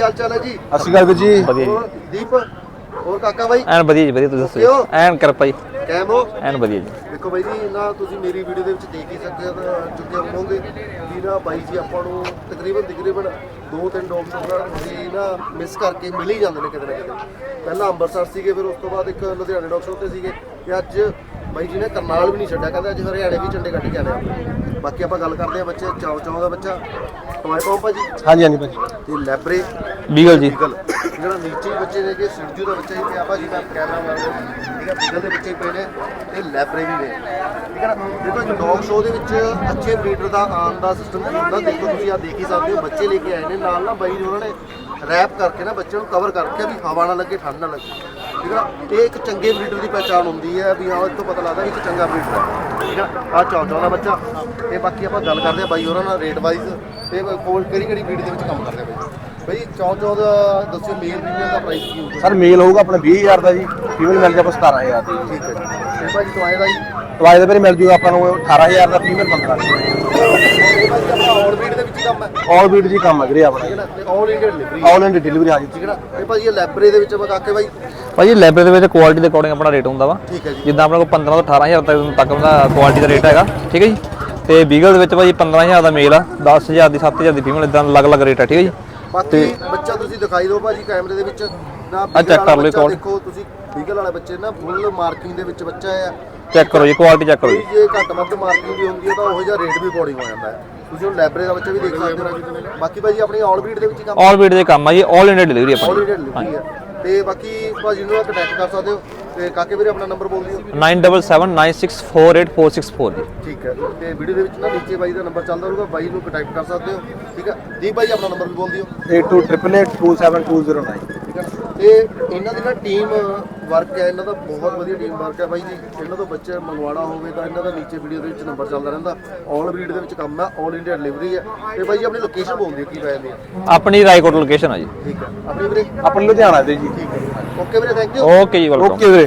ਕੀ ਹਾਲ ਚਾਲ ਹੈ ਜੀ? ਅਕਾਲ ਵੀਰ ਜੀ। ਵਧੀਆ ਜੀ। ਹੋਰ ਦੀਪ ਹੋਰ ਕਾਕਾ ਬਾਈ? ਐਨ ਵਧੀਆ ਜੀ ਵਧੀਆ ਤੁਸੀਂ Okay ਹੋ? ਦੱਸੋ ਐਨ ਕਿਰਪਾ ਜੀ। ਕੈਮ ਹੋ? ਐਨ ਵਧੀਆ ਜੀ। ਦੇਖੋ ਬਾਈ ਜੀ ਨਾ ਤੁਸੀਂ ਮੇਰੀ ਵੀਡੀਓ ਦੇ ਵਿੱਚ ਦੇਖ ਹੀ ਸਕਦੇ ਹੋ ਤਾਂ ਚੁੱਕੇ ਹੋਵੋਗੇ ਵੀ ਨਾ ਬਾਈ ਜੀ ਆਪਾਂ ਨੂੰ ਤਕਰੀਬਨ ਤਕਰੀਬਨ ਦੋ ਤਿੰਨ ਡਾਕਟਰ ਜੀ ਨਾ ਮਿਸ ਕਰਕੇ ਮਿਲ ਹੀ ਜਾਂਦੇ ਨੇ ਕਿਤੇ ਨਾ ਕਿਤੇ। ਪਹਿਲਾਂ ਅੰਮ੍ਰਿਤਸਰ ਸੀਗੇ ਫਿਰ ਉਸ ਤੋਂ ਬਾਅਦ ਇੱਕ ਲੁਧਿਆਣੇ ਡਾਕਟਰ ਉੱਤੇ ਸੀਗੇ। ਤੇ ਅੱਜ ਬਾਈ ਜੀ ਨੇ ਕਰਨਾਲ ਵੀ ਨਹੀਂ ਛੱਡਿਆ ਕਹਿੰਦੇ ਅੱਜ ਹਰਿਆਣੇ ਵੀ ਝੰਡੇ ਕੱਢ ਕੇ ਆਣੇ ਬਾਕੀ ਆਪਾਂ ਗੱਲ ਕਰਦੇ ਆ ਬੱਚੇ ਚਾਉ ਚਾਉ ਦਾ ਬੱਚਾ। ਟੋਏ ਪੰਪ ਜੀ ਹਾਂਜੀ ਹਾਂਜੀ ਭਾਜੀ। ਤੇ ਲੈਬਰੇ? ਬੀਗਲ ਜੀ। ਜਿਹੜਾ ਨੀਚੇ ਬੱਚੇ ਨੇ ਕਿ ਸਿਰਜੂ ਦਾ ਬੱਚਾ ਹੀ ਪਿਆ ਭਾਜੀ ਮੈਂ ਕੈਮਰਾ ਮਾਰ ਠੀਕ ਹੈ ਬੀਗਲ ਦੇ ਬੱਚੇ ਪਏ ਨੇ ਤੇ ਲੈਬਰੇ ਵੀ ਨੇ। ਠੀਕ ਹੈ ਦੇਖੋ ਇੱਕ ਡੌਗ ਸ਼ੋਅ ਦੇ ਵਿੱਚ ਅੱਛੇ ਬਰੀਡਰ ਦਾ ਆਉਣ ਦਾ ਸਿਸਟਮ ਹੁੰਦਾ ਦੇਖੋ ਤੁਸੀਂ ਆ ਦੇਖ ਹੀ ਸਕਦੇ ਹੋ ਬੱਚੇ ਲੈ ਕੇ ਆਏ ਨੇ। ਨਾਲ ਨਾ ਬਾਈ ਉਹਨਾਂ ਨੇ ਰੈਪ ਕਰਕੇ ਨਾ ਬੱਚੇ ਨੂੰ ਕਵਰ ਕਰਕੇ ਵੀ ਹਵਾ ਨਾ ਲੱਗੇ ਠੰਡ ਨਾ ਲੱਗੇ। ਠੀਕ ਹੈ ਨਾ ਇਹ ਇੱਕ ਚੰਗੇ ਬਰੀਡਰ ਦੀ ਪਹਿਚਾਣ ਹੁੰਦੀ ਹੈ ਵੀ ਹਾਂ ਇਹ ਤੋਂ ਪਤਾ ਲੱਗਦਾ ਵੀ ਇੱਕ ਚੰਗਾ ਬਰੀਡਰ ਹੈ। ਠੀਕ ਹੈ ਆ ਚੌਂ ਚੌਂ ਦਾ ਬੱਚਾ। ਤੇ ਬਾਕੀ ਆਪਾਂ ਗੱਲ ਕਰਦੇ ਆ ਬਾਈ ਉਹਨਾਂ ਨਾਲ ਰੇਟ ਵਾਈਜ਼ ਤੇ ਕੋਲ ਕਿਹੜੀ ਕਿਹੜੀ ਬਰੀਡ ਦੇ ਵਿੱਚ ਕੰਮ ਕਰਦੇ ਆ ਬਾਈ? ਬਈ ਚੌਂ ਚੌਂ ਦਾ ਦੱਸਿਓ ਮੇਲ ਫੀਮੇਲ ਦਾ ਪ੍ਰਾਈਸ ਕੀ ਹੋਊਗਾ? ਸਰ ਮੇਲ ਹੋਊਗਾ ਆਪਣਾ 20000 ਦਾ ਜੀ। ਫੀਮੇਲ ਮਿਲ ਜਾਊਗਾ 17000 ਦੀ। ਠੀਕ ਹੈ ਜੀ। ਤੇ ਟੋਏ ਦਾ ਜੀ? ਦਵਾਈ ਦਾ ਵੀਰੇ ਮਿਲ ਜੂਗਾ ਆਪਾਂ ਨੂੰ 18000 ਦਾ ਫੀਮੇਲ 15000 ਇਹ ਭਾਜੀ ਆਪਣਾ ਔਰ ਬਰੀਡ ਦੇ ਵਿੱਚ ਹੀ ਕੰਮ ਹੈ। ਆਲ ਬੀਟ ਜੀ ਕੰਮ ਹੈ ਵੀਰੇ ਆਪਣਾ। ਹੈ all India delivery all India delivery ਹਾਂਜੀ। ਠੀਕ ਹੈ ਨਾ? ਇਹ ਭਾਜੀ ਇਹ ਲੈਬਰੇ ਦੇ ਵਿੱਚ ਆਪਾਂ ਕਾਕੇ ਬਾਈ ਭਾਜੀ ਲੈਬਰੇ ਦੇ ਵਿੱਚ ਕੁਆਲਿਟੀ ਦੇ ਅਕੋਰਡਿੰਗ ਆਪਣਾ ਰੇਟ ਹੁੰਦਾ ਵਾ। ਠੀਕ ਹੈ ਜੀ। ਜਿੱਦਾਂ ਆਪਣੇ ਕੋਲ 15 ਤੋਂ 18000 ਤੱਕ ਤੱਕ ਦਾ ਕੁਆਲਿਟੀ ਦਾ ਰੇਟ ਹੈਗਾ ਠੀਕ ਹੈ ਜੀ? ਤੇ ਬੀਗਲ ਦੇ ਵਿੱਚ ਭਾਜੀ 15000 ਦਾ ਮੇਲ ਆ 10000 ਦੀ 7000 ਦੀ ਫੀਮੇਲ ਇਦਾਂ ਅਲੱਗ-ਅਲੱਗ ਰੇਟ ਆ ਠੀਕ ਹੈ ਜੀ? ਬਾਕੀ ਬੱਚਾ ਤੁਸੀਂ ਦਿਖਾਈ ਦਿਓ ਭਾਜੀ ਕੈਮਰੇ ਦੇ ਵਿੱਚ। ਨਾ check ਕਰ ਲਓ। ਦੇਖੋ ਤੁਸੀਂ ਬੀਗਲ ਵਾਲੇ ਬੱਚੇ ਨਾ ਫੁੱਲ ਮਾਰਕਿੰਗ ਦੇ ਵਿੱਚ ਬੱਚਾ ਹੈ। ਚੈੱਕ ਕਰੋ ਜੀ ਕੁਆਲਿਟੀ ਚੈੱਕ ਕਰੋ ਜੀ। ਜੇ ਘੱਟ ਵੱਧ ਮਾਰਕਿੰਗ ਵੀ ਹੁੰਦੀ ਹੈ ਤਾਂ ਉਹੋ ਜਿਹਾ ਰੇਟ ਵੀ ਅਕੋਰਡਿੰਗ ਹੋ ਜਾਂਦਾ ਹੈ। ਤੁਸੀਂ ਉਹ ਲੈਬਰੇ ਦਾ ਬੱਚਾ ਵੀ ਦੇਖ ਸਕਦੇ ਹੋ। ਬਾਕੀ ਭਾਜੀ ਆਪਣੀ ਆਲ ਬਰੀਡ ਦੇ ਵਿੱਚ ਕੰਮ ਆਲ ਬੀਟ ਦੇ ਕੰਮ ਆ ਜੀ ਆਲ ਇੰਡੀਆ ਡਿਲੀਵਰੀ ਆਲ ਆਪਣੀ ਇੰਡੀਆ ਡਿਲੀਵਰੀ ਹੈ। ਤੇ ਬਾਕੀ ਭਾਜੀ ਨੂੰ ਕੰਟੈਕਟ ਕਰ ਸਕਦੇ ਹੋ। ਤੇ ਕਾਕੇ ਵੀਰੇ ਆਪਣਾ ਨੰਬਰ ਬੋਲ ਦਿਓ 9779648464 ਜੀ ਠੀਕ ਹੈ ਤੇ ਵੀਡੀਓ ਦੇ ਵਿੱਚ ਨਾ ਨੀਚੇ ਬਾਈ ਦਾ ਨੰਬਰ ਚੱਲਦਾ ਰਹੂਗਾ ਬਾਈ ਨੂੰ ਕੰਟੈਕਟ ਕਰ ਸਕਦੇ ਹੋ ਠੀਕ ਹੈ ਦੀਪ ਬਾਈ ਆਪਣਾ ਨੰਬਰ ਵੀ ਬੋਲ ਦਿਓ 8288272209 ਠੀਕ ਹੈ ਤੇ ਇਹਨਾਂ ਦੀ ਨਾ ਟੀਮ ਵਰਕ ਹੈ ਇਹਨਾਂ ਦਾ ਬਹੁਤ ਵਧੀਆ ਟੀਮ ਵਰਕ ਹੈ ਬਾਈ ਜੀ ਇਹਨਾਂ ਤੋਂ ਬੱਚੇ ਮੰਗਵਾਉਣਾ ਹੋਵੇ ਤਾਂ ਇਹਨਾਂ ਦਾ ਨੀਚੇ ਵੀਡੀਓ ਦੇ ਵਿੱਚ ਨੰਬਰ ਚੱਲਦਾ ਰਹਿੰਦਾ ਆਲ ਬਰੀਡ ਦੇ ਵਿੱਚ ਕੰਮ ਹੈ ਆਲ ਇੰਡੀਆ ਡਿਲੀਵਰੀ ਹੈ ਤੇ ਬਾਈ ਜੀ ਆਪਣੀ ਲੋਕੇਸ਼ਨ ਬੋਲ ਦਿਓ ਕੀ ਪੈ ਜਾਂਦੀ ਹੈ ਆਪਣੀ ਰਾਏਕੋਟ ਲੋਕੇਸ਼ਨ ਆ ਜੀ ਠੀਕ ਹੈ ਆਪਣੀ ਵੀਰੇ ਆਪਾਂ ਲੁਧਿਆਣਾ ਦੇ ਜੀ ਠੀਕ ਹੈ ਓਕੇ ਵੀਰੇ ਥੈਂਕ ਯੂ ਓਕੇ ਜੀ ਵੈਲਕਮ ਓਕੇ ਵੀਰੇ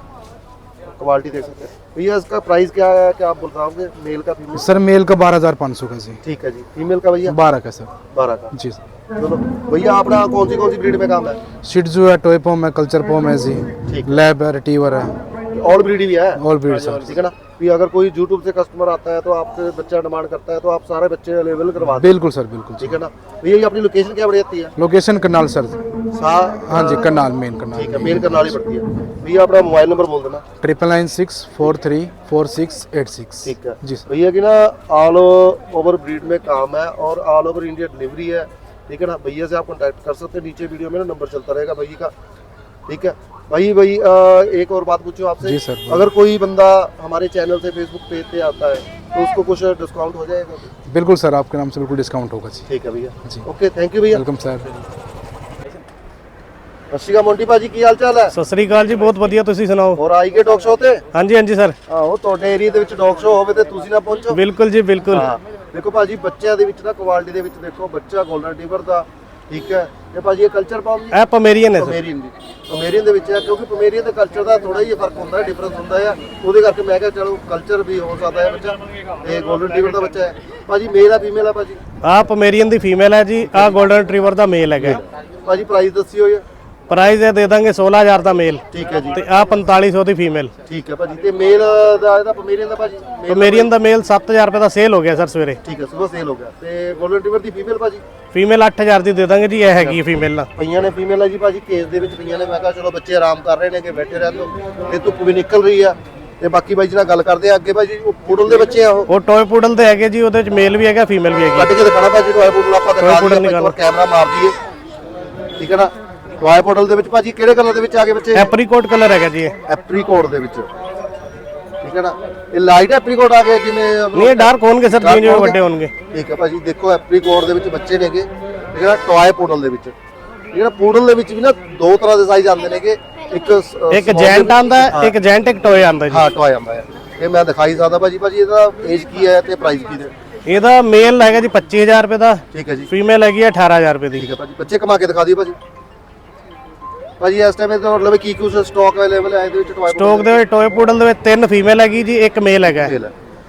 क्वालिटी देख सकते हैं। भैया इसका प्राइस क्या है? क्या आप बोल रहे मेल का फीमेल सर मेल का बारह हज़ार पाँच सौ का जी। ठीक है जी। फीमेल का भैया? बारह का सर। बारह का। जी सर। चलो भैया अपना कौन सी कौन सी ब्रीड में काम है? शिटजू है टोयपोम है कल्चर पोम है जी। लैब है। रिटीवर है ऑल ब्रीड भी है ऑल ब्रीड सर ठीक है ना? भी अगर कोई यूट्यूब से कस्टमर आता है तो आपसे बच्चा डिमांड करता है तो आप सारे बच्चे अवेलेबल करवा दें। बिल्कुल सर बिल्कुल ठीक है ना? भैया ये अपनी लोकेशन क्या बढ़ जाती है? Location Karnal sir. हाँ जी करनाल मेन करनाल ठीक है मेन करनाल ही पड़ती है। भैया अपना मोबाइल नंबर बोल देना। Triple nine six four three four six eight six ठीक है। जी भैया की ना ऑल ओवर ब्रीड में काम है और ऑल ओवर इंडिया डिलीवरी है। ठीक है ना? भैया से आप कांटेक्ट कर सकते हैं। नीचे वीडियो में ना नंबर चलता रहेगा भैया का। ठीक है? भाई भाई आ, एक और बात पूछूं आपसे जी सर अगर कोई बंदा हमारे चैनल से फेसबुक पेज पे आता है तो उसको कुछ डिस्काउंट हो जाएगा बिल्कुल सर आपके नाम से बिल्कुल डिस्काउंट होगा जी ठीक है भैया जी ओके थैंक यू भैया वेलकम सर ਸਤਿ ਤੁਸੀਂ ਸੁਣਾਓ ਹੋਰ ਦਾ ਠੀਕ ਹੈ ਪਮੇਰੀਅਨ ਦੇ ਵਿੱਚ ਹੈ ਕਿਉਂਕਿ ਪਮੇਰੀਅਨ ਦੇ ਕਲਚਰ ਦਾ ਥੋੜਾ ਜਿਹਾ ਫ਼ਰਕ ਹੁੰਦਾ ਹੈ ਡਿਫਰੈਂਸ ਹੁੰਦਾ ਹੈ ਉਹਦੇ ਕਰਕੇ ਮੈਂ ਕਿਹਾ ਚਲੋ ਕਲਚਰ ਵੀ ਹੋ ਸਕਦਾ ਹੈ ਬੱਚਾ ਇਹ 골ਡਨ ਟੀਵਰ ਦਾ ਬੱਚਾ ਹੈ। ਭਾਜੀ ਮੇਲ ਆ ਫੀਮੇਲ ਆ ਭਾਜੀ? ਆਹ ਪਮੇਰੀਅਨ ਦੀ ਫੀਮੇਲ ਹੈ ਜੀ ਆਹ 골ਡਨ ਰਿਟਰੀਵਰ ਦਾ ਮੇਲ ਹੈਗਾ ਭਾਜੀ ਪ੍ਰਾਈਸ ਦੱਸਿਓ ਜੀ ਪ੍ਰਾਈਸ ਇਹ ਦੇ ਦਾਂਗੇ 16000 ਦਾ ਮੇਲ। ਠੀਕ ਹੈ ਜੀ। ਤੇ ਆਹ 4500 ਦੀ ਫੀਮੇਲ। ਠੀਕ ਹੈ ਭਾਜੀ। ਤੇ ਮੇਲ ਦਾ ਇਹਦਾ ਪਮੇਰੀਅਨ ਦਾ ਭਾਜੀ? Male ਪਮੇਰੀਅਨ ਦਾ ਮੇਲ 7000 ਰੁਪਏ ਦਾ ਸੇਲ ਹੋ ਗਿਆ ਸਰ ਸਵੇਰੇ। ਠੀਕ ਹੈ ਸਵੇਰ ਸੇਲ ਹੋ ਗਿਆ। ਤੇ 골ਡਨ ਟੀਵਰ ਦੀ ਫੀਮੇਲ ਭਾਜੀ? ਫੀਮੇਲ 8000 ਦੀ ਦੇ ਦਾਂਗੇ ਜੀ ਇਹ ਹੈਗੀ ਫੀਮੇਲ ਨਾਲ। ਪਈਆਂ ਨੇ ਫੀਮੇਲ ਹੈ ਜੀ ਭਾਜੀ ਕੇਸ ਦੇ ਵਿੱਚ ਪਈਆਂ ਨੇ। ਮੈਂ ਕਿਹਾ ਚਲੋ ਬੱਚੇ ਆਰਾਮ ਕਰ ਰਹੇ ਨੇ ਕਿ ਬੈਠੇ ਰਹਿਣ ਦੋ। ਤੇ ਧੁੱਪ ਵੀ ਨਿਕਲ ਰਹੀ ਆ। ਤੇ ਬਾਕੀ ਬਾਈ ਜੀ ਨਾਲ ਗੱਲ ਕਰਦੇ ਆ ਅੱਗੇ ਭਾਜੀ। ਉਹ ਪੂਡਲ ਦੇ ਬੱਚੇ ਆ ਉਹ? ਉਹ ਟੋਏ ਪੂਡਲ ਤੇ ਹੈਗੇ ਜੀ ਉਹਦੇ ਚ ਮੇਲ ਵੀ ਹੈਗਾ ਫੀਮੇਲ ਵੀ ਹੈਗੀ। ਕੱਢ ਕੇ ਦਿਖਾਣਾ ਭਾਜੀ ਟੋਏ ਪੂਡਲ ਆਪਾਂ ਦਿਖਾ ਟੋਏ ਦਈਏ। ਪੂਡਲ ਆਪਾਂ ਇੱਕ ਵਾਰ ਕੈਮਰਾ ਮਾਰ ਦਈਏ। ਠੀਕ ਹੈ ਨਾ? ਟੋਏ ਪੂਡਲ ਦੇ ਵਿੱਚ ਭਾਜੀ ਕਿਹੜੇ ਕਲਰ ਦੇ ਵਿੱਚ ਆ ਗਏ ਬੱਚੇ? ਐਪਰੀਕੋਟ ਕਲਰ ਹੈਗਾ ਜੀ ਇਹ। ਐਪਰੀਕੋਟ ਦੇ ਵਿੱਚ। ਠੀਕ ਹੈ ਨਾ? ਇਹ ਲਾਈਟ ਐਪਰੀਕੋਟ ਆ ਗਏ ਜਿਵੇਂ ਨਹੀਂ ਇਹ ਡਾਰਕ ਹੋਣਗੇ ਸਰ ਜਿਵੇਂ? ਵੱਡੇ ਹੋਣਗੇ। ਠੀਕ ਹੈ ਭਾਜੀ ਦੇਖੋ ਐਪਰੀਕੋਟ ਦੇ ਵਿੱਚ ਬੱਚੇ ਨੇਗੇ ਠੀਕ ਹੈ ਨਾ? ਟੋਏ ਪੂਡਲ ਦੇ ਵਿੱਚ। ਜਿਹੜਾ ਪੂਡਲ ਦੇ ਵਿੱਚ ਵੀ ਨਾ ਦੋ ਤਰ੍ਹਾਂ ਦੇ ਸਾਈਜ਼ ਆਉਂਦੇ ਨੇਗੇ। ਇੱਕ ਸ- ਇੱਕ small ਜੈਂਟ ਆਂਦਾ ਹਾਂ, ਇੱਕ ਜੈਂਟ ਇੱਕ ਟੋਏ ਆਂਦਾ ਜੀ। ਹਾਂ ਟੋਏ ਆਉਂਦਾ ਹੈ। ਇਹ ਮੈਂ ਦਿਖਾਈ ਸਕਦਾ ਭਾਜੀ ਭਾਜੀ ਇਹਦਾ ਏਜ ਕੀ ਹੈ ਤੇ ਪ੍ਰਾਈਸ ਕੀ ਹੈ? ਇਹਦਾ ਮੇਲ ਹੈਗਾ ਜੀ 25000 ਰੁਪਏ ਦਾ। ਠੀਕ ਹੈ ਜੀ। ਫੀਮੇਲ ਹੈਗੀ ਹੈ 18000 ਰੁਪਏ ਦੀ। ਠੀਕ ਹੈ ਭਾਜੀ ਬੱਚੇ ਕਮਾ ਕੇ ਦਿਖਾ ਦਿਓ ਭਾਜੀ। ਭਾਜੀ ਇਸ ਟਾਈਮ ਇਹਦਾ ਮਤਲਬ ਕੀ ਕੁਝ ਸਟਾਕ ਅਵੇਲੇਬਲ ਹੈ ਇਹਦੇ ਵਿੱਚ ਟੋਏ ਸਟੋਕ ਦੇ ਵਿੱਚ? ਟੋਏ ਪੂਡਲ ਦੇ ਵਿੱਚ ਤਿੰਨ ਫੀਮੇਲ ਹੈਗੀ ਜੀ ਇੱਕ ਮੇਲ ਹੈਗਾ।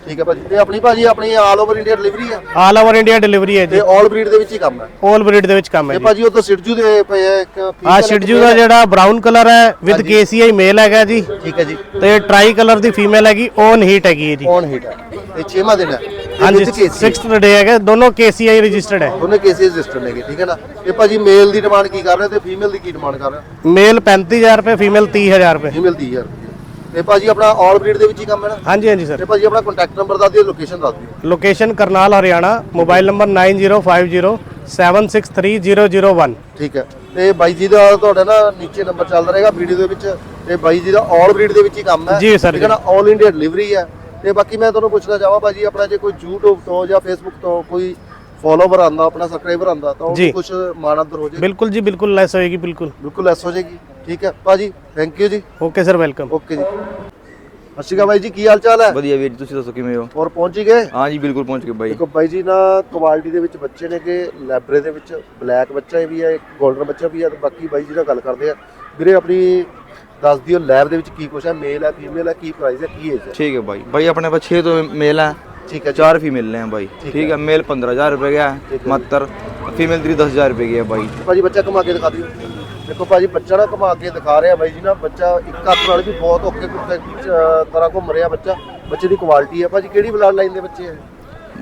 ਠੀਕ ਹੈ ਭਾਜੀ। ਤੇ ਆਪਣੀ ਭਾਜੀ ਆਪਣੀ ਆਲ ਓਵਰ ਇੰਡੀਆ ਡਿਲੀਵਰੀ ਹੈ? ਆਲ ਓਵਰ ਇੰਡੀਆ ਡਿਲੀਵਰੀ ਹੈ ਤੇ ਜੀ ਆਲ ਬਰੀਡ ਦੇ ਵਿੱਚ ਹੀ ਕੰਮ ਹੈ? 올 ਬਰੀਡ ਦੇ ਵਿੱਚ ਕੰਮ ਹੈ ਤੇ ਜੀ। ਭਾਜੀ ਉਹ ਤਾਂ ਸਿਰਜੂ ਦੇ ਪਏ ਆ ਇੱਕ ਆ ਸ਼ਿਡਜੂ ਦਾ ਜਿਹੜਾ ਬਰਾਊਨ ਕਲਰ ਹੈ ਵਿਦ ਕੇਸੀਆਈ ਮੇਲ ਹੈਗਾ ਜੀ। ਠੀਕ ਹੈ ਜੀ। ਤੇ ਟਰਾਈ ਕਲਰ ਦੀ ਫੀਮੇਲ ਹੈਗੀ ਔਨ ਹੀਟ ਹੈਗੀ ਹੈ ਜੀ। ਔਨ ਹੀਟ ਹੈ। ਤੇ 6ਵਾਂ ਦਿਨ ਹੈ। ਹਾਂਜੀ ਹਾਂਜੀ 6th ਡੇ ਹੈਗਾ ਦੋਨੋਂ ਕੇਸੀਆਈ ਰਜਿਸਟਰਡ ਹੈ। ਉਹਨੇ ਕੇਸਿਸ ਰਜਿਸਟਰ ਨੇਗੇ ਠੀਕ ਹੈ ਨਾ? ਤੇ ਭਾਜੀ ਮੇਲ ਦੀ ਡਿਮਾਂਡ ਕੀ ਕਰ ਰਹੇ ਤੇ ਫੀਮੇਲ ਦੀ ਕੀ ਡਿਮਾਂਡ ਕਰ ਰਹੇ ਮੇਲ 35000 ਰੁਪਏ ਫੀਮੇਲ 30000 ਰੁਪਏ। ਫੀਮੇਲ 30000 ਰੁਪਏ। ਤੇ ਭਾਜੀ ਆਪਣਾ ਆਲ ਬਰੀਡ ਦੇ ਵਿੱਚ ਹੀ ਕੰਮ ਹੈ ਨਾ? ਹਾਂਜੀ ਹਾਂਜੀ ਸਰ ਤੇ ਭਾਜੀ ਆਪਣਾ ਕੰਟੈਕਟ ਨੰਬਰ ਦੱਸ ਦਿਓ ਲੋਕੇਸ਼ਨ ਦੱਸ ਦਿਓ। Location Karnal Haryana mobile number 9050763001 ਠੀਕ ਹੈ। ਤੇ ਬਾਈ ਜੀ ਦਾ ਤੁਹਾਡਾ ਨਾ ਨੀਚੇ ਨੰਬਰ ਚੱਲਦਾ ਰਹੇਗਾ ਵੀਡੀਓ ਦੇ ਵਿੱਚ। ਤੇ ਬਾਈ ਜੀ ਦਾ ਆਲ ਬਰੀਡ ਦੇ ਵਿੱਚ ਹੀ ਕੰਮ ਹੈ। ਜੀ sir, ਠੀਕ ਹੈ ਨਾ? ਆਲ ਇੰਡੀਆ ਡਿਲੀਵਰੀ ਹੈ। ਤੇ ਬਾਕੀ ਮੈਂ ਤੁਹਾਨੂੰ ਪੁੱਛਣਾ ਚਾਹਾਂ ਭਾਜੀ ਆਪਣਾ ਜੇ ਕੋਈ YouTube ਤੋਂ ਜਾਂ Facebook ਤੋਂ ਕੋਈ ਫੋਲੋਵਰ ਆਂਦਾ ਆਪਣਾ ਸਬਸਕ੍ਰਾਈਬਰ ਆਂਦਾ ਤਾਂ। ਉਹ ਕੁਝ ਮਾਨਦਰ ਹੋ ਜਾਏ ਬਿਲਕੁਲ ਜੀ ਬਿਲਕੁਲ ਲੈਸ ਹੋਏਗੀ ਬਿਲਕੁਲ। ਬਿਲਕੁਲ ਐਸ ਹੋ ਜਾਏਗੀ ਠੀਕ ਹੈ। ਭਾਜੀ ਥੈਂਕ ਯੂ ਜੀ। ਓਕੇ ਸਰ ਵੈਲਕਮ ਓਕੇ ਜੀ। ਅਕਾਲ ਬਾਈ ਜੀ ਕੀ ਹਾਲ ਚਾਲ ਹੈ? ਵਧੀਆ ਵੀਰ ਜੀ ਤੁਸੀਂ ਦੱਸੋ ਕਿਵੇਂ ਹੋ? ਔਰ ਪਹੁੰਚ ਹੀ ਗਏ? ਹਾਂ ਜੀ ਬਿਲਕੁਲ ਪਹੁੰਚ ਗਏ ਬਾਈ ਦੇਖੋ ਬਾਈ ਜੀ ਨਾ ਕੁਆਲਿਟੀ ਦੇ ਵਿੱਚ ਬੱਚੇ ਨੇ ਕਿ ਲੈਬਰੇ ਦੇ ਵਿੱਚ ਬਲੈਕ ਬੱਚਾ ਵੀ ਹੈ ਇੱਕ 골ਡਨ ਬੱਚਾ ਵੀ ਹੈ ਤੇ ਬਾਕੀ ਬਾਈ ਜੀ ਨਾਲ ਗੱਲ ਕਰਦੇ ਆ ਵੀਰੇ ਆਪਣੀ ਦੱਸ ਦਿਓ ਲੈਬ ਦੇ ਵਿੱਚ ਕੀ ਕੁਛ ਹੈ ਮੇਲ ਹੈ ਫੀਮੇਲ ਹੈ ਕੀ ਪ੍ਰਾਈਸ ਹੈ ਕੀ ਏਜ ਹੈ। ठीक है भाई भाई अपने पास छः तो मेल हैं ठीक है जी। चार फीमेल हैं भाई ठीक ठीक है मेल पंद्रह हज़ार रुपये का है ठीक है। महत्तर फीमेल ਭਾਜੀ ਬੱਚਾ ਕਮਾ ਕੇ ਦਿਖਾ ਦਿਓ। ਦੇਖੋ ਭਾਜੀ ਬੱਚਾ ਨਾ ਕਮਾ ਕੇ ਦਿਖਾ ਰਿਹਾ ਬਾਈ ਜੀ ਨਾ ਬੱਚਾ ਇੱਕ ਹੱਥ ਨਾਲ ਵੀ ਬਹੁਤ ਔਖੇ ਤਰ੍ਹਾਂ ਘੁੰਮ ਰਿਹਾ ਬੱਚਾ। ਬੱਚੇ ਦੀ ਕੁਆਲਿਟੀ ਹੈ। ਭਾਜੀ ਕਿਹੜੀ ਬਲੱਡ ਲਾਈਨ ਦੇ ਬੱਚੇ ਹੈ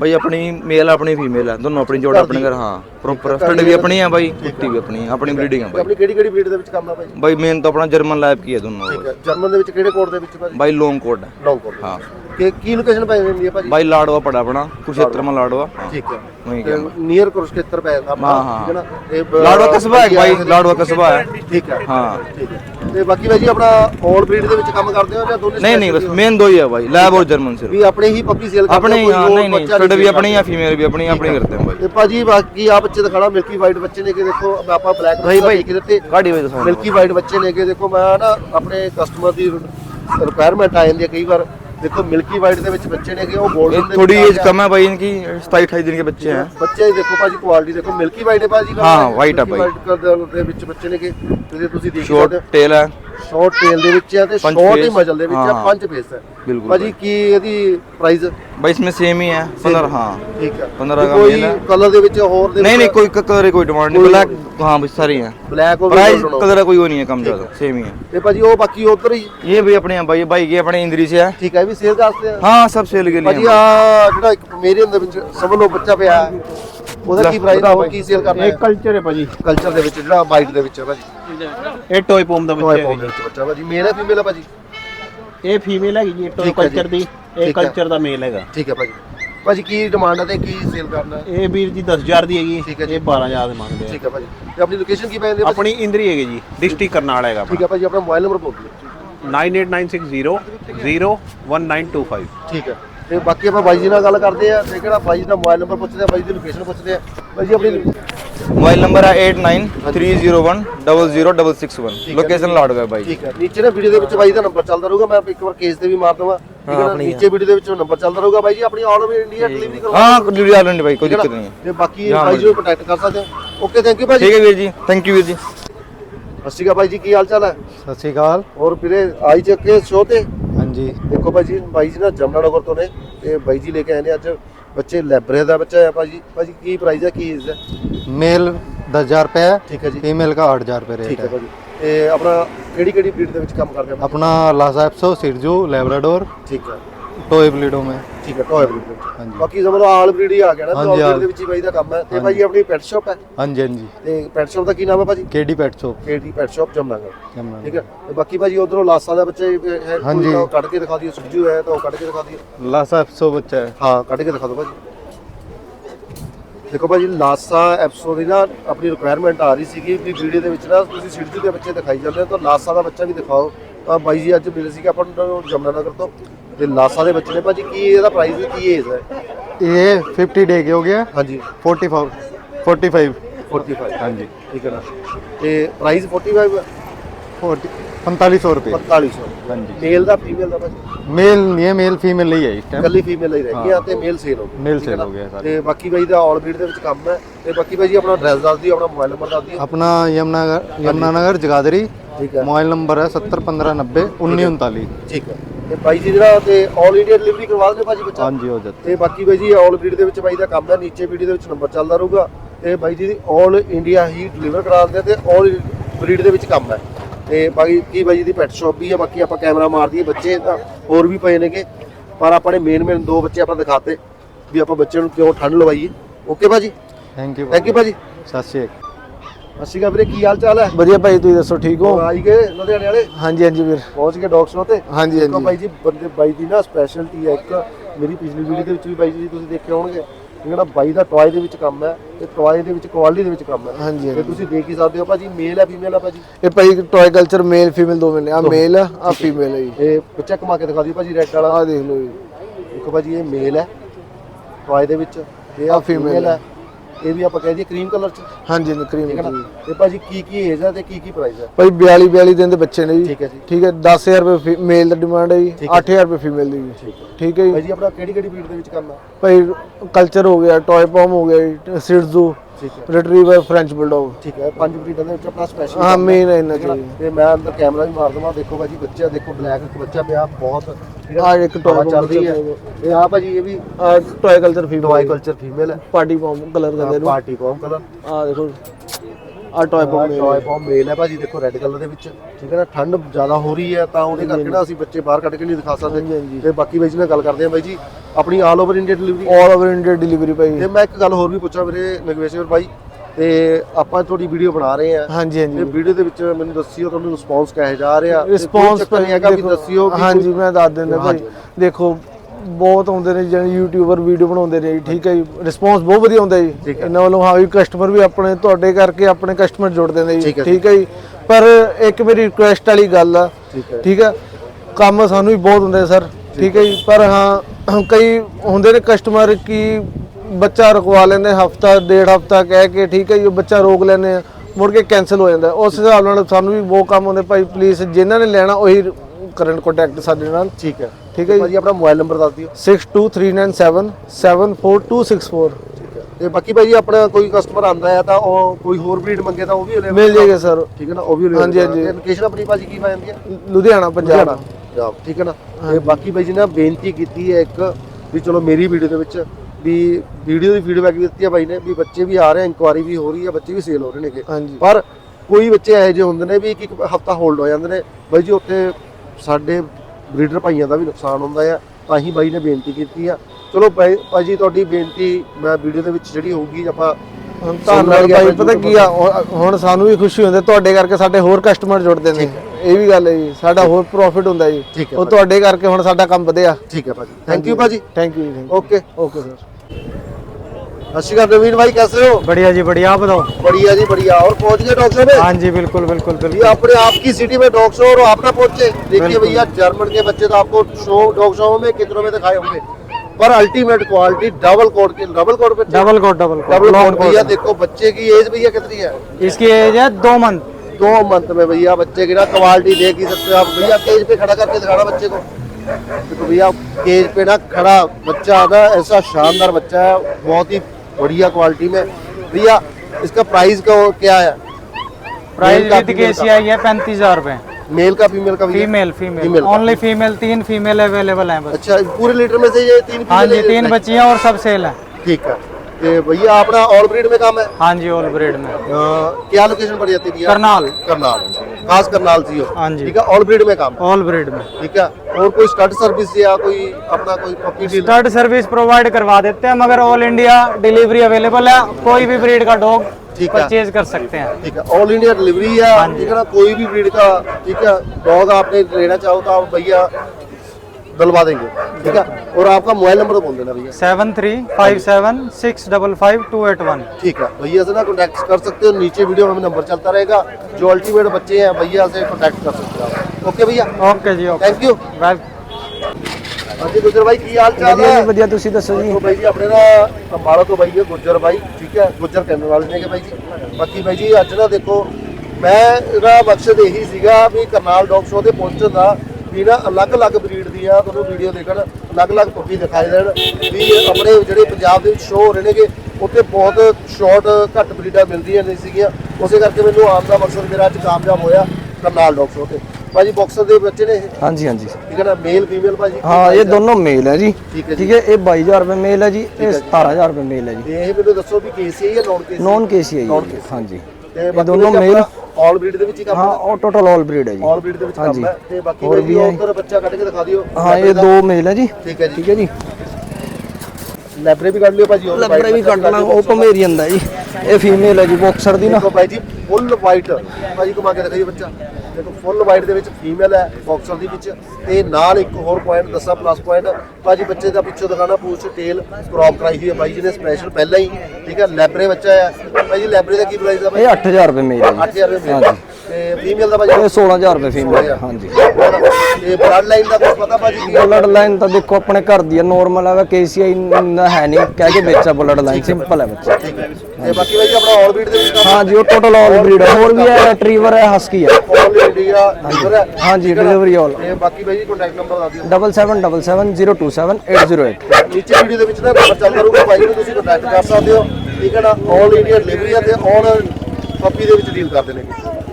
ਬਾਈ ਆਪਣੀ ਮੇਲ ਆਪਣੀ ਫੀਮੇਲ ਆ ਦੋਨੋਂ ਆਪਣੀ ਜੋੜ ਆਪਣੇ ਘਰ ਹਾਂ ਪ੍ਰੋਪਰ ਸਟੱਡ ਵੀ ਆਪਣੀ ਆ ਬਾਈ ਕੁੱਤੀ ਵੀ ਆਪਣੀ ਆਪਣੀ ਬਰੀਡਿੰਗ ਆ ਬਾਈ। ਆਪਣੀ ਕਿਹੜੀ ਕਿਹੜੀ ਬਰੀਡ ਦੇ ਵਿੱਚ ਕੰਮ ਆ ਬਾਈ? ਬਾਈ ਮੇਨ ਤਾਂ ਆਪਣਾ ਜਰਮਨ ਲੈਬ ਕੀ ਹੈ ਦੋਨੋਂ ਜਰਮਨ ਦੇ ਵਿੱਚ ਕਿਹੜੇ ਕੋਡ ਦੇ ਵਿੱਚ ਬਾਈ ਲੌਂਗ ਕੋਡ ਆ। ਹਾਂ। ਕਿ ਕੀ ਲੋਕੇਸ਼ਨ ਪੈ ਜਾਂਦੀ ਹੈ ਭਾਜੀ? ਬਾਈ ਲਾੜਵਾ ਪੜਾ ਆਪਣਾ ਕੁਰਸ਼ੇਤਰ ਮਾ ਲਾੜਵਾ। ਠੀਕ ਹੈ। ਵਹੀਂ ਨੀਅਰ ਕੁਰਸ਼ੇਤਰ ਪੈ ਜਾਂਦਾ ਹਾਂ, ਹਾਂ। ਹੈ ਨਾ? ਲਾੜਵਾ ਕਸਬਾ ਹੈ ਬਾਈ ਲਾੜਵਾ ਕਸਬਾ ਹੈ। ਠੀਕ ਹੈ। ਹਾਂ। ਠੀਕ ਹੈ। ਤੇ ਬਾਕੀ ਭਾਈ ਜੀ ਆਪਣਾ 올 ਬਰੀਡ ਦੇ ਵਿੱਚ ਕੰਮ ਕਰਦੇ ਹੋ ਜਾਂ ਦੋਨੇ ਨਹੀਂ ਨਹੀਂ ਬਸ ਮੇਨ ਦੋ ਹੀ ਹੈ ਬਾਈ ਲੈਬ ਔਰ ਜਰਮਨ ਸਿਰਫ। ਵੀ ਆਪਣੇ ਹੀ ਪੱਪੀ ਸੇਲ ਆਪਣੇ ਹੀ ਨਹੀਂ ਨਹੀਂ ਕਡ ਵੀ ਆਪਣੇ ਹੀ ਫੀਮੇਲ ਵੀ ਆਪਣੀ ਆਪਣੀ ਕਰਦੇ ਹਾਂ ਬਾਈ। ਤੇ ਭਾਜੀ ਬਾਕੀ ਆ ਬੱਚੇ ਦਿਖਾਣਾ ਮਿਲਕੀ ਵਾਈਟ ਬੱਚੇ ਨੇ ਕਿ ਦੇਖੋ ਮੈਂ ਆਪਾਂ ਬਲੈਕ ਨਹੀਂ ਭਾਈ ਦਿੱਤੇ। ਗਾੜੀ ਬਾਈ ਦਿਖਾਉਂ ਮਿਲਕੀ ਵਾਈਟ ਬੱਚੇ ਨੇ ਕਿ ਦੇਖੋ ਮੈਂ ਨਾ ਆਪਣੇ ਕਸਟਮਰ ਦੀ ਰਿਕੁਆਇਰਮੈਂਟ ਆ ਜਾਂਦੀ ਹੈ ਕਈ ਵਾਰ। ਦੇਖੋ ਮਿਲਕੀ ਵਾਈਟ ਦੇ ਵਿੱਚ ਬੱਚੇ ਨੇ ਕਿ ਉਹ ਗੋਲਡਨ ਦੇ थोड़ी एज कम है भाई इनकी सताईस अठाईस दिन के बच्चे हैं ਬੱਚੇ ਦੇਖੋ ਭਾਜੀ ਕੁਆਲਿਟੀ ਦੇਖੋ ਮਿਲਕੀ ਵਾਈਟ ਹੈ ਭਾਜੀ ਹਾਂ, white ਆ ਭਾਈ। ਵਾਈਟ ਦੇ ਵਿੱਚ ਬੱਚੇ ਨੇ ਕਿ ਤੁਸੀਂ ਤੁਸੀਂ ਦੇਖ ਸਕਦੇ ਹੋ। ਸ਼ਾਰਟ ਟੇਲ ਦੇ ਵਿੱਚ ਹੈ ਤੇ ਪੰਜ ਸ਼ਾਰਟ ਹੀ face, ਮਜਲ ਦੇ ਵਿੱਚ ਹੈ ਹਾਂ। ਪੰਜ ਫੇਸ ਹੈ ਬਿਲਕੁਲ ਭਾਜੀ ਕੀ ਇਹਦੀ ਪ੍ਰਾਈਸ भाई इसमें सेम ही है पंद्रह हाँ ਠੀਕ ਹੈ पंद्रह का ਕੋਈ मेल है ਕਲਰ ਦੇ ਵਿੱਚ ਹੋਰ ਦੇ नहीं नहीं कोई कलर कोई डिमांड नहीं कोई- ब्लैक हाँ बस सारी हैं ਬਲੈਕ ਹੋ प्राइस कलर का कोई वो नहीं है कम ज्यादा सेम ही है ਤੇ ਭਾਜੀ ਉਹ ਬਾਕੀ ਉਧਰ ਹੀ ये भी अपने हैं भाई भाई ये अपने इंद्री से है ਠੀਕ ਹੈ ਇਹ ਵੀ ਸੇਲ ਕਰਦੇ ਆ हाँ सब सेल के लिए ਭਾਜੀ हैं ਆ ਜਿਹੜਾ ਇੱਕ ਮੇਰੇ ਦੇ ਵਿੱਚ ਸਮਝ ਲਓ ਬੱਚਾ ਪਿਆ ਹੈ, ਉਹਦਾ ਕੀ ਲੈ, ਪ੍ਰਾਈਸ ਹੈ ਬਤਾਓ ਉਹ ਕੀ ਸੇਲ ਕਰਨਾ ਹੈ ਕਲਚਰ ਹੈ ਭਾਜੀ ਕਲਚਰ ਦੇ ਵਿੱਚ ਜਿਹੜਾ ਵਾਈਟ ਦੇ ਵਿੱਚ ਹੈ ਭਾਜੀ ਇਹ ਟੋਏ ਪੋਮ ਦਾ ਟੋਏ ਪਾਉਂਦੇ ਵਿੱਚ ਬੱਚਾ ਭਾਜੀ ਮੇਲ ਹੈ ਫੀਮੇਲ ਹੈ ਭਾਜੀ? ਇਹ ਫੀਮੇਲ ਹੈਗੀ ਜੀ ਟੋਏ ਠੀਕ ਹੈ ਜੀ। ਕਲਚਰ ਦੀ ਠੀਕ ਹੈ। ਇਹ ਕਲਚਰ ਦਾ ਮੇਲ ਹੈਗਾ। ਠੀਕ ਹੈ ਭਾਜੀ। ਭਾਜੀ ਕੀ ਡਿਮਾਂਡ ਹੈ ਤੇ ਕੀ ਸੇਲ ਕਰਨਾ ਹੈ? ਇਹ ਵੀਰ ਜੀ 10000 ਦੀ ਹੈਗੀ ਠੀਕ ਹੈ ਜੀ। ਇਹ 12000 ਦੇ ਮੰਗਦੇ ਆ। ਠੀਕ ਹੈ ਭਾਜੀ। ਤੇ ਆਪਣੀ ਲੋਕੇਸ਼ਨ ਕੀ ਪੈਂਦੀ ਹੈ ਭਾਜੀ? ਆਪਣੀ ਇੰਦਰੀ ਹੈਗੀ ਜੀ ਡਿਸਟ੍ਰਿਕਟ ਕਰਨਾਲ ਹੈਗਾ ਠੀਕ ਹੈ ਭਾਜੀ ਆਪਣਾ ਮੋਬਾਈਲ ਨੰਬਰ ਬੋਲ ਦਿਓ। 9896001925 ਠੀਕ ਹੈ। ਤੇ ਬਾਕੀ ਆਪਾਂ ਬਾਈ ਜੀ ਨਾਲ ਗੱਲ ਕਰਦੇ ਆ ਤੇ ਕਿਹੜਾ ਬਾਈ ਜੀ ਦਾ ਮੋਬਾਈਲ ਨੰਬਰ ਪੁੱਛਦੇ ਆ ਬਾਈ ਦੀ ਲੋਕੇਸ਼ਨ ਪੁੱਛਦੇ ਆ। ਬਾਈ ਜੀ ਆਪਣੀ ਮੋਬਾਈਲ ਨੰਬਰ ਹੈ। 8930100661 ਲੋਕੇਸ਼ਨ ਲਾੜਗਾ ਬਾਈ। ਨੀਚੇ ਨਾ ਵੀਡੀਓ ਦੇ ਵਿੱਚ ਬਾਈ ਦਾ ਨੰਬਰ ਚੱਲਦਾ ਰਹੂਗਾ। ਮੈਂ ਇੱਕ ਵਾਰ ਕੇਸ ਤੇ ਵੀ ਮਾਰ ਦਵਾਂ। ਨੀਚੇ ਵੀਡੀਓ ਦੇ ਵਿੱਚ ਨੰਬਰ ਚੱਲਦਾ ਰਹੂਗਾ ਬਾਈ ਜੀ। ਆਪਣੀ ਆਲ ਓਵਰ ਇੰਡੀਆ ਡਿਲੀਵਰੀ ਕਰਵਾ ਹਾਂ ਡਿਲੀਵਰੀ ਆਲੈਂਡ ਬਾਈ ਕੋਈ ਦਿੱਕਤ ਨਹੀਂ ਹੈ। ਤੇ ਬਾਕੀ ਬਾਈ ਜੀ ਨੂੰ ਕੰਟੈਕਟ ਕਰ ਸਕਦੇ ਹੋ। ਓਕੇ ਥੈਂਕ ਯੂ ਭਾਈ ਜੀ। ਠੀਕ ਹੈ ਵੀਰ ਜੀ। ਥੈਂਕ ਯੂ ਵੀਰ ਜੀ। ਸਤਿ ਸ਼੍ਰੀ ਅਕਾਲ ਜੀ ਕੀ ਹਾਲ ਚਾਲ ਹੈ? ਸਤਿ ਸ਼੍ਰੀ ਹੋਰ ਵੀਰੇ ਆਈ ਚੱਕੇ ਸ਼ੋਅ ਤੇ? ਹਾਂਜੀ। ਦੇਖੋ ਭਾਈ ਜੀ ਬਾਈ ਜੀ ਨਾ ਜਮਨਾ ਨਗਰ ਤੋਂ ਨੇ। ਤੇ ਬਾਈ ਜੀ ਲੈ ਕੇ ਆਏ ਨੇ ਅੱਜ। ਬੱਚੇ ਲੈਬਰੇ ਦਾ ਬੱਚਾ ਹੈ ਭਾਈ ਜੀ। ਭਾਈ ਜੀ ਕੀ ਪ੍ਰਾਈਸ ਹੈ ਕੀ ਇਜ਼ ਹੈ? ਮੇਲ 10000 रुपये है ਠੀਕ ਹੈ ਜੀ फीमेल का 8000 रुपये ਠੀਕ रेट ਹੈ है ਭਾਜੀ ਤੇ ਆਪਣਾ ਕਿਹੜੀ ਕਿਹੜੀ ਬਰੀਡ ਦੇ ਵਿੱਚ ਕੰਮ ਕਰਦੇ ਆਪਾਂ अपना लासा एप्सो सिरजू लेब्राडोर ਠੀਕ ਹੈ टोए ब्लीडो में ਠੀਕ ਹੈ ਟੋਏ ਬਰੀਡ ਦੇ ਵਿੱਚ ਹਾਂਜੀ। ਬਾਕੀ ਸਮਝ ਲਓ ਆਲ ਬਰੀਡ ਹੀ ਆ ਗਿਆ ਨਾ ਹਾਂਜੀ, ਆਲ ਬਰੀਡ ਆਲ। ਦੇ ਵਿੱਚ ਹੀ ਬਾਈ ਦਾ ਕੰਮ ਹੈ ਤੇ ਭਾਜੀ ਆਪਣੀ ਪੈਟ ਸ਼ਾਪ ਹੈ हाँ जी हाँ जी ਤੇ ਪੈਟ ਸ਼ਾਪ ਦਾ ਕੀ ਨਾਮ ਹੈ ਭਾਜੀ KD pet shop KD pet shop Jamnagar Jamuna ਠੀਕ ਹੈ ਤੇ ਬਾਕੀ ਭਾਜੀ ਉਧਰੋਂ ਲਾਸਾ ਦਾ ਬੱਚਾ ਹੈ ਕੋਈ ਹਾਂਜੀ। ਤਾਂ ਉਹ ਕੱਢ ਕੇ ਦਿਖਾ ਦਿਓ ਸੁਜੂ ਹੈ ਤਾਂ ਉਹ ਕੱਢ ਕੇ ਦਿਖਾ ਦਿਓ लासा एप्सो बच्चा है ਹਾਂ ਕੱਢ ਕੇ ਦਿਖਾ ਦਿਓ ਭਾਜੀ ਦੇਖੋ ਭਾਜੀ ਲਾਸਾ ਐਪਸੋ ਦੀ ਨਾ ਆਪਣੀ ਰਿਕੁਆਇਰਮੈਂਟ ਆ ਰਹੀ ਸੀਗੀ ਵੀ ਵੀਡੀਓ ਦੇ ਵਿੱਚ ਨਾ ਤੁਸੀਂ ਸਿਡਜੀ ਦੇ ਬੱਚੇ ਦਿਖਾਈ ਜਾਂਦੇ ਹੋ ਤਾਂ ਲਾਸਾ ਦਾ ਬੱਚਾ ਵੀ ਦਿਖਾਓ। ਤਾਂ ਬਾਈ ਜੀ ਅੱਜ ਮਿਲੇ ਸੀਗੇ ਆਪਾਂ ਨੂੰ ਜਮਨਾਨਗਰ ਤੋਂ ਤੇ ਲਾਸਾ ਦੇ ਬੱਚੇ ਨੇ ਭਾਜੀ ਕੀ ਇਹਦਾ ਪ੍ਰਾਈਸ ਕੀ ਏਜ ਹੈ? ਇਹ 50 ਡੇ ਕੇ ਹੋ ਗਿਆ। ਹਾਂਜੀ। 44 45 45 ਹਾਂਜੀ। ਠੀਕ ਹੈ ਨਾ। ਤੇ ਪ੍ਰਾਈਸ 45 40 4500 ਰੁਪਏ। 4500 ਹਾਂਜੀ। ਮੇਲ ਦਾ ਫੀਮੇਲ ਦਾ ਭਾਜੀ ਮੇਲ ਨਹੀਂ ਹੈ ਮੇਲ ਫੀਮੇਲ ਲਈ ਹੈ ਇਸ ਟਾਈਮ ਕੱਲੀ ਫੀਮੇਲ ਹੀ ਰਹਿ ਗਿਆ ਤੇ ਮੇਲ ਸੇਲ ਹੋ ਗਿਆ Male ਠੀਕ ਹੈ sale ਨਾ? ਹੋ ਗਿਆ ਸਾਰੇ। ਤੇ ਬਾਕੀ ਬਾਈ ਦਾ ਆਲ ਬੀਟ ਦੇ ਵਿੱਚ ਕੰਮ ਹੈ। ਤੇ ਬਾਕੀ ਬਾਈ ਜੀ ਆਪਣਾ ਐਡਰੈਸ ਦੱਸ ਦਿਓ ਆਪਣਾ ਮੋਬਾਈਲ ਨੰਬਰ ਦੱਸ ਦਿਓ। ਆਪਣਾ ਯਮਨਾਗਰ ਯਮਨਾਨਗਰ ਜਗਾਦਰੀ। ਠੀਕ ਹੈ। ਮੋਬਾਈਲ ਨੰਬਰ ਹੈ 701590 1939 ਠੀਕ ਹੈ। ਤੇ ਬਾਈ ਜੀ ਜਿਹੜਾ ਤੇ ਆਲ ਇੰਡੀਆ ਡਿਲੀਵਰੀ ਕਰਵਾ ਦਿਓ ਭਾਜੀ ਬੱਚਾ। ਹਾਂਜੀ ਹੋ ਜਾਂਦਾ। ਤੇ ਬਾਕੀ ਬਾਈ ਜੀ ਆਲ ਬਰੀਡ ਦੇ ਵਿੱਚ ਬਾਈ ਦਾ ਕੰਮ ਹੈ। ਨੀਚੇ ਵੀਡੀਓ ਦੇ ਵਿੱਚ ਨੰਬਰ ਚੱਲਦਾ ਰਹੂਗਾ। ਤੇ ਬਾਈ ਜੀ ਦੀ ਆਲ ਇੰਡੀਆ ਹੀ ਡਿਲੀਵਰ ਕਰਾ ਦਿੰਦੇ ਤੇ ਆਲ ਬਰੀਡ ਦੇ ਵਿੱਚ ਕੰਮ ਹੈ। ਤੇ ਬਾਕੀ ਕੀ ਬਾਈ ਦੀ ਪੈਟ ਸ਼ਾਪ ਵੀ ਹੈ ਬਾਕੀ ਆਪਾਂ ਕੈਮਰਾ ਮਾਰ ਦਈਏ ਬੱਚੇ ਤਾਂ ਹੋਰ ਵੀ ਪਏ ਨੇਗੇ। ਪਰ ਆਪਾਂ ਨੇ ਮੇਨ ਮੇਨ ਦੋ ਬੱਚੇ ਆਪਾਂ ਦਿਖਾਤੇ ਵੀ ਆਪਾਂ ਬੱਚੇ ਨੂੰ ਕਿਉਂ ਠੰਡ ਲਵਾਈਏ। ਓਕੇ ਭਾਜੀ? ਥੈਂਕ ਯੂ ਥੈਂਕ ਯੂ ਭਾਜੀ। ਸਤਿ ਸ਼੍ਰੀ ਅਕਾਲ। ਅਸੀਂ ਕਾ ਵੀਰੇ ਕੀ ਹਾਲ ਚਾਲ ਹੈ? ਵਧੀਆ ਭਾਈ ਤੁਸੀਂ ਦੱਸੋ ਠੀਕ ਹੋ? ਆਈ ਗਏ ਲੁਧਿਆਣੇ ਵਾਲੇ? ਹਾਂਜੀ ਹਾਂਜੀ ਵੀਰ। ਪਹੁੰਚ ਗਏ ਡੌਗ ਸ਼ੋ ਤੇ? ਹਾਂਜੀ ਹਾਂਜੀ। ਬਾਈ ਜੀ ਬੰਦੇ ਬਾਈ ਦੀ ਨਾ ਸਪੈਸ਼ਲਟੀ ਹੈ ਇੱਕ। ਮੇਰੀ ਪਿਛਲੀ ਵੀਡੀਓ ਦੇ ਵਿੱਚ ਵੀ ਬਾਈ ਜੀ ਤੁਸੀਂ ਦੇਖੇ ਹੋਣਗੇ। ਜਿਹੜਾ ਬਾਈ ਦਾ ਟੌਏ ਦੇ ਵਿੱਚ ਕੰਮ ਹੈ ਤੇ ਟੌਏ ਦੇ ਵਿੱਚ ਕੁਆਲਿਟੀ ਦੇ ਵਿੱਚ ਕੰਮ ਹੈ। ਹਾਂਜੀ ਤੇ ਹਾਂਜੀ ਤੁਸੀਂ ਦੇਖ ਹੀ ਸਕਦੇ ਹੋ ਭਾਜੀ ਮੇਲ ਹੈ ਫੀਮੇਲ ਹੈ ਭਾਜੀ? ਇਹ ਭਾਈ ਟੌਏ ਕਲਚਰ ਮੇਲ ਫੀਮੇਲ ਦੋਵੇਂ ਨੇ। ਆ ਮੇਲ ਆ ਆ ਫੀਮੇਲ ਹੈ ਜੀ। ਇਹ ਬੱਚਾ ਕਮਾ ਕੇ ਦਿਖਾ ਦਿਓ ਭਾਜੀ ਰੈੱਡ ਵਾਲਾ। ਆ ਦੇਖ ਲਓ ਜੀ। ਦੇਖੋ ਭਾਜੀ ਇਹ ਮੇਲ ਹੈ ਟੌਏ ਦੇ ਵਿੱਚ। ਤੇ ਆ ਆਹ female ਫੀਮੇਲ ਹੈ। ਇਹ ਵੀ ਆਪਾਂ ਕਹਿ ਦਈਏ ਕਰੀਮ ਕਲਰ ਚ? ਹਾਂਜੀ ਹਾਂਜੀ ਠੀਕ ਹੈ ਕਰੀਮ ਨਾ ਤੇ ਭਾਜੀ ਕੀ ਕੀ ਏਜ ਹੈ ਤੇ ਕੀ ਕੀ ਪ੍ਰਾਈਸ ਹੈ ਭਾਈ 42 42 ਦਿਨ ਦੇ ਬੱਚੇ ਨੇ ਜੀ। ਠੀਕ ਹੈ ਜੀ। ਠੀਕ ਹੈ 10000 ਰੁਪਏ ਮੇਲ ਦਾ ਡਿਮਾਂਡ ਹੈ ਜੀ ਠੀਕ ਹੈ। 8000 ਰੁਪਏ ਫੀਮੇਲ ਦੀ ਜੀ। ਠੀਕ ਹੈ। ਠੀਕ ਹੈ ਜੀ। ਆਪਣਾ ਕਿਹੜੀ ਕਿਹੜੀ ਬਰੀਡ ਦੇ ਵਿੱਚ ਕੰਮ ਹੈ ਭਾਈ ਕਲਚਰ ਹੋ ਗਿਆ ਟੌਏ ਪੌਮ ਹੋ ਗਿਆ ਸਿਡਜ਼ੂ ਠੀਕ ਹੈ। ਰਿਟਰੀਵਰ ਫ੍ਰੈਂਚ ਬੁਲਡੌਗ ਠੀਕ ਹੈ ਪੰਜ ਬਰੀਡਾਂ ਦੇ ਵਿੱਚ ਆਪਣਾ ਸਪੈਸ਼ਲ ਹਾਂ ਮੇਨ ਇਹਨਾਂ ਚ। ਤੇ ਮੈਂ ਅੰਦਰ ਕੈਮਰਾ ਵੀ ਮਾਰ ਦਵਾਂ ਦੇਖੋ ਭਾਜੀ ਬੱਚਾ ਦੇਖੋ ਬਲੈਕ ਬੱਚਾ ਪਿਆ ਬਹੁਤ ਆਹ ਇੱਕ ਟੌਏ ਚੱਲ ਰਹੀ ਹੈ। ਇਹ ਆ ਭਾਜੀ ਇਹ ਵੀ ਆ toy culture toy female culture female ਹੈ। ਪਾਰਟੀ ਪੌਮ ਕਲਰ ਕਹਿੰਦੇ ਇਹਨੂੰ। ਪਾਰਟੀ ਪੌਮ ਕਲਰ ਆ ਦੇਖੋ। ਆ ਟੌਏ ਪੌਮ ਟੋਏ ਪੌਮ ਮੇਲ ਹੈ ਭਾਜੀ ਦੇਖੋ ਰੈੱਡ ਕਲਰ ਦੇ ਵਿੱਚ ਠੀਕ ਹੈ ਨਾ ਠੰਡ ਜ਼ਿਆਦਾ ਹੋ ਰਹੀ ਹੈ ਤਾਂ ਉਹਦੇ ਕਰਕੇ ਨਾ ਅਸੀਂ ਬੱਚੇ ਬਾਹਰ ਕੱਢ ਕੇ ਨਹੀਂ ਦਿਖਾ ਸਕਦੇ। ਤੇ ਬਾਕੀ ਬਾਈ ਜੀ ਨਾਲ ਗੱਲ ਕਰਦੇ ਹਾਂ ਬਾਈ ਜੀ ਆਪਣੀ all over India delivery all over India delivery ਭਾਈ। ਤੇ ਮੈਂ ਇੱਕ ਗੱਲ ਹੋਰ ਵੀ ਪੁੱਛਾਂ ਵੀਰੇ ਨਗਵੇਸ਼ਵਰ ਭਾਈ ਤੇ ਆਪਾਂ ਤੁਹਾਡੀ ਵੀਡੀਓ ਬਣਾ ਰਹੇ ਹਾਂ। ਹਾਂਜੀ ਤੇ ਹਾਂਜੀ ਵੀਡੀਓ ਦੇ ਵਿੱਚ ਮੈਨੂੰ ਦੱਸਿਓ ਤੁਹਾਨੂੰ ਰਿਸਪੌਂਸ ਕਿਹੋ ਜਾ ਰਿਹਾ। ਤੇ ਰਿਸਪੌਂਸ ਨਹੀਂ ਹੈਗਾ ਵੀ ਦੱਸਿਓ ਹਾਂਜੀ ਮੈਂ ਦੱਸ ਦਿੰਦਾ ਭਾਈ। ਦੇਖੋ ਬਹੁਤ ਆਉਂਦੇ ਨੇ ਜਿਹੜੇ ਯੂਟਿਊਬਰ ਵੀਡੀਓ ਬਣਾਉਂਦੇ ਨੇ ਜੀ ਠੀਕ ਹੈ ਜੀ ਰਿਸਪੌਂਸ ਬਹੁਤ ਵਧੀਆ ਹੁੰਦਾ ਜੀ। ਇਹਨਾਂ ਵੱਲੋਂ ਹਾਂ ਵੀ ਕਸਟਮਰ ਵੀ ਆਪਣੇ ਤੁਹਾਡੇ ਕਰਕੇ ਆਪਣੇ ਕਸਟਮਰ ਜੁੜਦੇ ਨੇ ਜੀ ਠੀਕ ਹੈ ਜੀ। ਪਰ ਇੱਕ ਮੇਰੀ ਰਿਕੁਐਸਟ ਵਾਲੀ ਗੱਲ ਆ ਠੀਕ ਹੈ। ਠੀਕ ਹੈ ਕੰਮ ਸਾਨੂੰ ਵੀ ਬਹੁਤ ਹੁੰਦੇ ਸਰ ਠੀਕ ਹੈ। ਜੀ। ਪਰ ਹਾਂ ਕਈ ਹੁੰਦੇ ਨੇ ਕਸਟਮਰ ਕੀ ਬੱਚਾ ਰੁਕਵਾ ਲੈਂਦੇ ਹਫਤਾ ਡੇਢ ਹਫਤਾ ਕਹਿ ਕੇ ਠੀਕ ਹੈ ਜੀ ਉਹ ਬੱਚਾ ਰੋਕ ਲੈਂਦੇ ਆ ਮੁੜ ਕੇ ਕੈਨਸਲ ਹੋ ਜਾਂਦਾ। ਉਸ ਹਿਸਾਬ ਨਾਲ ਸਾਨੂੰ ਵੀ ਬਹੁਤ ਕੰਮ ਹੁੰਦੇ ਭਾਈ ਪਲੀਜ਼ ਜਿਨ੍ਹਾਂ ਨੇ ਲੈਣਾ ਉਹੀ ਕਰਨ ਕੰਟੈਕਟ ਸਾਡੇ ਨਾਲ। ਠੀਕ ਹੈ। ਠੀਕ ਹੈ ਜੀ। ਭਾਜੀ ਆਪਣਾ ਮੋਬਾਈਲ ਨੰਬਰ ਦੱਸ ਦਿਓ। 62397 74264 ਤੇ ਬਾਕੀ ਭਾਈ ਜੀ ਆਪਣਾ ਕੋਈ ਕਸਟਮਰ ਆਂਦਾ ਹੈ ਤਾਂ ਉਹ ਕੋਈ ਹੋਰ ਬਰੀਡ ਮੰਗੇ ਤਾਂ ਉਹ ਵੀ available ਮਿਲ ਜਾਏਗਾ ਸਰ। ਠੀਕ ਹੈ ਨਾ ਉਹ ਵੀ available ਹਾਂਜੀ। ਹਾਂਜੀ। ਲੋਕੇਸ਼ਨ ਆਪਣੀ ਭਾਜੀ ਕੀ ਪਾ ਜਾਂਦੀ ਹੈ? ਲੁਧਿਆਣਾ ਪੰਜਾਬ। ਪੰਜਾਬ ਠੀਕ ਹੈ ਨਾ। ਤੇ ਬਾਕੀ ਭਾਈ ਜੀ ਨੇ ਬੇਨਤੀ ਕੀਤੀ ਹੈ ਇੱਕ ਵੀ ਚਲੋ ਮੇਰੀ ਵੀਡੀਓ ਦੇ ਵਿੱਚ ਵੀ ਵੀਡੀਓ ਦੀ ਫੀਡਬੈਕ ਵੀ ਦਿੱਤੀ ਹੈ ਬਾਈ ਨੇ ਵੀ ਬੱਚੇ ਵੀ ਆ ਰਹੇ ਇਨਕੁਆਰੀ ਵੀ ਹੋ ਰਹੀ ਹੈ ਬੱਚੇ ਵੀ ਸੇਲ ਹੋ ਰਹੇ ਨੇਗੇ। ਹਾਂਜੀ। ਪਰ ਕੋਈ ਬੱਚੇ ਇਹੋ ਜਿਹੇ ਹੁੰਦੇ ਨੇ ਵੀ ਇੱਕ ਇੱਕ ਹਫਤਾ ਹੋਲਡ ਹੋ ਜਾਂਦੇ ਨੇ। ਬਾਈ ਜੀ ਉੱਥੇ ਸਾਡੇ ਬਰੀਡਰ ਭਾਈਆਂ ਦਾ ਵੀ ਨੁਕਸਾਨ ਹੁੰਦਾ ਆ ਤਾਂ ਹੀ ਬਾਈ ਨੇ ਬੇਨਤੀ ਕੀਤੀ ਆ। ਚਲੋ ਭਾਜੀ ਤੁਹਾਡੀ ਬੇਨਤੀ ਮੈਂ ਵੀਡੀਓ ਦੇ ਵਿੱਚ ਜਿਹੜੀ ਹੋਊਗੀ ਆਪਾਂ ਧੰਨਵਾਦ ਭਾਈ ਪਤਾ ਕੀ ਆ ਹੁਣ ਸਾਨੂੰ ਵੀ ਖੁਸ਼ੀ ਹੁੰਦੀ ਤੁਹਾਡੇ ਕਰਕੇ ਸਾਡੇ ਹੋਰ ਕਸਟਮਰ ਜੁੜਦੇ ਨੇ। ਇਹ ਵੀ ਗੱਲ ਹੈ ਜੀ ਸਾਡਾ ਹੋਰ ਪ੍ਰੋਫਿਟ ਹੁੰਦਾ ਜੀ। ਉਹ ਤੁਹਾਡੇ ਕਰਕੇ ਹੁਣ ਸਾਡਾ ਕੰਮ ਵਧਿਆ। ਠੀਕ ਹੈ ਭਾਜੀ। ਥੈਂਕ ਯੂ ਭਾਜੀ। Thank you okay okay sir Naveen भाई कैसे हो बढ़िया जी बढ़िया आप बताओ? बढ़िया जी बढ़िया। और पहुँच गए डॉग शो में हाँ जी बिल्कुल बिल्कुल बिल्कुल। अपने आपकी सिटी में डॉग शो और आप ना पहुँचे। देखिए भैया जर्मन के बच्चे तो आपको शो डॉग शो में कितनों में दिखाए होंगे। पर अल्टीमेट क्वालिटी डबल कोड की डबल कोड पे double coat double double code भैया देखो बच्चे की एज भैया कितनी है? इसकी एज है दो मंथ दो मंथ में भैया बच्चे की ना क्वालिटी देख ही सकते हो आप। भैया केज पे खड़ा करके दिखाना बच्चे को। देखो भैया केज पे ना खड़ा बच्चा ना ऐसा शानदार बच्चा है बहुत ही बढ़िया क्वालिटी में। भैया इसका प्राइस का क्या है? प्राइस विद female आई है पैंतीस हज़ार रूपए। मेल का फीमेल का फीमेल फीमेल ओनली फीमेल तीन फीमेल अवेलेबल है बस। अच्छा पूरे लीटर में से ये तीन हाँ जी तीन बच्चियाँ और सब सेल है। ठीक है। ये भैया अपना ऑल ब्रीड में काम है हाँ जी ऑल ब्रेड में अ, क्या लोकेशन पड़ जाती है करनाल करनाल खास करनाल सी हो हाँ जी ठीक है ऑल ब्रीड में काम ऑल ब्रेड में ठीक है और कोई स्टड सर्विस या कोई अपना कोई पपी स्टड सर्विस प्रोवाइड करवा देते हैं मगर ऑल इंडिया डिलीवरी अवेलेबल है कोई भी ब्रीड का डॉग ठीक है। परचेज कर सकते हैं ठीक है ऑल इंडिया डिलीवरी है ठीक है ना कोई भी ब्रीड का ठीक है डॉग आपने लेना चाहो तो आप भैया दिलवा देंगे ठीक है और आपका मोबाइल नंबर बोल देना भैया seven three five seven six double five two eight one ठीक है भैया से ना कॉन्टैक्ट कर सकते हो नीचे वीडियो में नंबर चलता रहेगा जो अल्टीमेट बच्चे हैं भैया से कॉन्टैक्ट कर सकते हो आप ओके भैया ओके जी ओके थैंक यू वेल ਹਾਂਜੀ ਗੁੱਜਰ ਬਾਈ ਕੀ ਹਾਲ ਚਾਲ ਵਧੀਆ ਹੈ ਜੀ ਵਧੀਆ ਤੁਸੀਂ ਦੱਸੋ ਜੀ ਦੇਖੋ ਬਾਈ ਜੀ ਆਪਣੇ ਨਾ ਅੰਬਾਲਾ ਤੋਂ ਬਾਈ ਹੈ ਗੁੱਜਰ ਬਾਈ ਠੀਕ ਹੈ ਗੁੱਜਰ ਕਹਿਣ ਵਾਲੇ ਨੇਗੇ ਬਾਈ ਜੀ ਬਾਕੀ ਬਾਈ ਜੀ ਅੱਜ ਨਾ ਦੇਖੋ ਮੈਂ ਇਹਦਾ ਮਕਸਦ ਇਹੀ ਸੀਗਾ ਵੀ ਕਰਨਾਲ ਡੌਗ ਸ਼ੋਅ ਤੇ ਪਹੁੰਚਣ ਦਾ ਵੀ ਨਾ ਅਲੱਗ-ਅਲੱਗ ਬਰੀਡ ਦੀਆਂ ਤੁਹਾਨੂੰ ਵੀਡੀਓ ਦੇਖਣ ਅਲੱਗ-ਅਲੱਗ ਪੱਪੀ ਦਿਖਾਈ ਦੇਣ। ਵੀ ਆਪਣੇ ਜਿਹੜੇ ਪੰਜਾਬ ਦੇ ਵਿੱਚ ਸ਼ੋਅ ਹੋ ਰਹੇ ਨੇਗੇ ਉੱਥੇ ਬਹੁਤ ਸ਼ਾਰਟ ਘੱਟ ਬਰੀਡਾਂ ਮਿਲਦੀਆਂ ਨਹੀਂ ਸੀਗੀਆਂ। ਉਸੇ ਕਰਕੇ ਮੈਨੂੰ ਆਉਣ ਦਾ ਮਕਸਦ ਮੇਰਾ ਅੱਜ ਕਾਮਯਾਬ ਹੋਇਆ ਕਰਨਾਲ ਡੌਗ ਸ਼ੋਅ ਤੇ। ਭਾਜੀ ਬਾਕਸਰ ਦੇ ਬੱਚੇ ਨੇ ਇਹ? ਹਾਂਜੀ ਹਾਂਜੀ। ਠੀਕ ਹੈ ਨਾ ਮੇਲ ਫੀਮੇਲ ਭਾਜੀ? ਹਾਂ ਇਹ ਦੋਨੋਂ ਮੇਲ ਹੈ ਜੀ। ਠੀਕ ਹੈ ਜੀ। ਠੀਕ ਹੈ ਇਹ 22000 ਰੁਪਏ ਮੇਲ ਹੈ ਜੀ ਇਹ 17000 ਰੁਪਏ ਮੇਲ ਹੈ ਜੀ। ਤੇ ਇਹ ਮੈਨੂੰ ਦੱਸੋ ਵੀ ਕੇਸੀ ਹੈ ਜਾਂ ਨੌਨ ਕੇਸੀ ਨੌਨ ਕੇਸੀ ਹੈ ਜੀ। Case। ਹਾਂਜੀ। ਇਹ ਦੋਨੋਂ ਮੇਲ ਆਲ ਬਰੀਡ ਦੇ ਵਿੱਚ ਹੀ ਕੰਮ ਹਾਂ ਉਹ ਟੋਟਲ ਆਲ ਬਰੀਡ ਹੈ ਜੀ। ਆਲ ਬਰੀਡ ਦੇ ਵਿੱਚ। ਕੰਮ ਹੈ। ਤੇ ਬਾਕੀ ਹੋਰ ਵੀ। ਉਧਰ ਬੱਚਾ ਕੱਢ ਕੇ ਦਿਖਾ ਦਿਓ। ਹਾਂ ਇਹ ਦੋ? ਮੇਲ ਹੈ ਜੀ। ਠੀਕ ਹੈ ਜੀ। ਠੀਕ ਹੈ ਜੀ। ਲੈਬਰੇ ਵੀ ਕੱਢ ਲਿਓ ਭਾਜੀ ਉਹ ਲੱਭਰੇ ਵੀ ਕੱਢ ਲਾਂ ਉਹ ਪਮੇਰੀਅਨ ਦਾ ਜੀ। ਇਹ ਫੀਮੇਲ ਹੈ ਜੀ ਬਾਕਸਰ ਦੀ ਨਾ। ਦੇਖੋ ਭਾਈ ਜੀ ਫੁੱਲ ਵਾਈਟ ਭਾਜੀ ਕਮਾ ਕੇ ਦਿਖਾਈਏ ਬੱਚਾ। ਦੇਖੋ ਫੁੱਲ ਵਾਈਟ ਦੇ ਵਿੱਚ ਫੀਮੇਲ ਹੈ ਬਾਕਸਰ ਦੀ ਵਿੱਚ। ਤੇ ਨਾਲ ਇੱਕ ਹੋਰ ਪੁਆਇੰਟ ਦੱਸਾਂ ਪਲੱਸ ਪੁਆਇੰਟ ਭਾਜੀ ਬੱਚੇ ਦਾ ਪਿੱਛੋਂ ਦਿਖਾਣਾ ਪੂਛ ਟੇਲ ਕ੍ਰੌਪ ਕਰਾਈ ਹੋਈ ਹੈ ਭਾਈ ਜੀ ਨੇ ਸਪੈਸ਼ਲ ਪਹਿਲਾਂ ਹੀ ਠੀਕ ਹੈ ਲੈਬਰੇ ਬੱਚਾ ਹੈ। ਭਾਈ ਜੀ ਲੈਬਰੇ ਦਾ ਕੀ ਪ੍ਰਾਈਸ ਹੈ ਇਹ 8000 ਰੁਪਏ ਜੀ। 8000 ਰੁਪਏ ਹਾਂਜੀ। ਤੇ ਫੀਮੇਲ ਦਾ ਭਾਜੀ? ਇਹ 16000 ਰੁਪਏ ਫੀਮੇਲ ਹਾਂਜੀ। ਤੇ ਬਲੱਡ ਲਾਈਨ ਦਾ ਕੁਝ ਪਤਾ ਭਾਜੀ? ਕੀ? ਬਲੱਡ ਲਾਈਨ ਤਾਂ ਦੇਖੋ ਆਪਣੇ ਘਰ ਦੀ ਹੈ ਨਾਰਮਲ ਹੈ ਕੇਸੀਆਈ ਹੈ ਨਹੀਂ ਕਹਿ ਕੇ ਵੇਚਾ ਬਲੱਡ ਲਾਈਨ ਸਿੰਪਲ ਹੈ। ਬੱਚਾ ਤੇ ਬਾਕੀ ਭਾਈ ਜੀ ਆਪਣਾ ਆਲ ਬਰੀਡ ਦੇ ਵਿੱਚ ਹਾਂਜੀ ਉਹ ਟੋਟਲ ਆਲ ਬਰੀਡ ਹੈ ਹੋਰ ਵੀ ਹੈ ਰਿਟਰੀਵਰ ਹੈ ਹਸਕੀ ਹੈ ਆਲ ਇੰਡੀਆ ਹਾਂਜੀ ਡਿਲੀਵਰੀ ਆਲ ਤੇ ਬਾਕੀ ਭਾਈ ਜੀ ਕੰਟੈਕਟ ਨੰਬਰ ਦੱਸ ਦਿਓ। 7777027808 ਨੀਚੇ ਵੀਡੀਓ ਦੇ ਵਿੱਚ ਨਾ ਨੰਬਰ ਚੱਲਦਾ ਰਹੂਗਾ ਭਾਈ ਨੂੰ ਤੁਸੀਂ ਕੰਟੈਕਟ ਕਰ ਸਕਦੇ ਹੋ। ਠੀਕ ਹੈ ਨਾ? ਆਲ ਇੰਡੀਆ ਡਿਲੀਵਰੀ ਹੈ ਤੇ ਆਲ ਪੱਪੀ ਦੇ ਵਿੱਚ ਡੀਲ ਕਰਦੇ ਨੇ।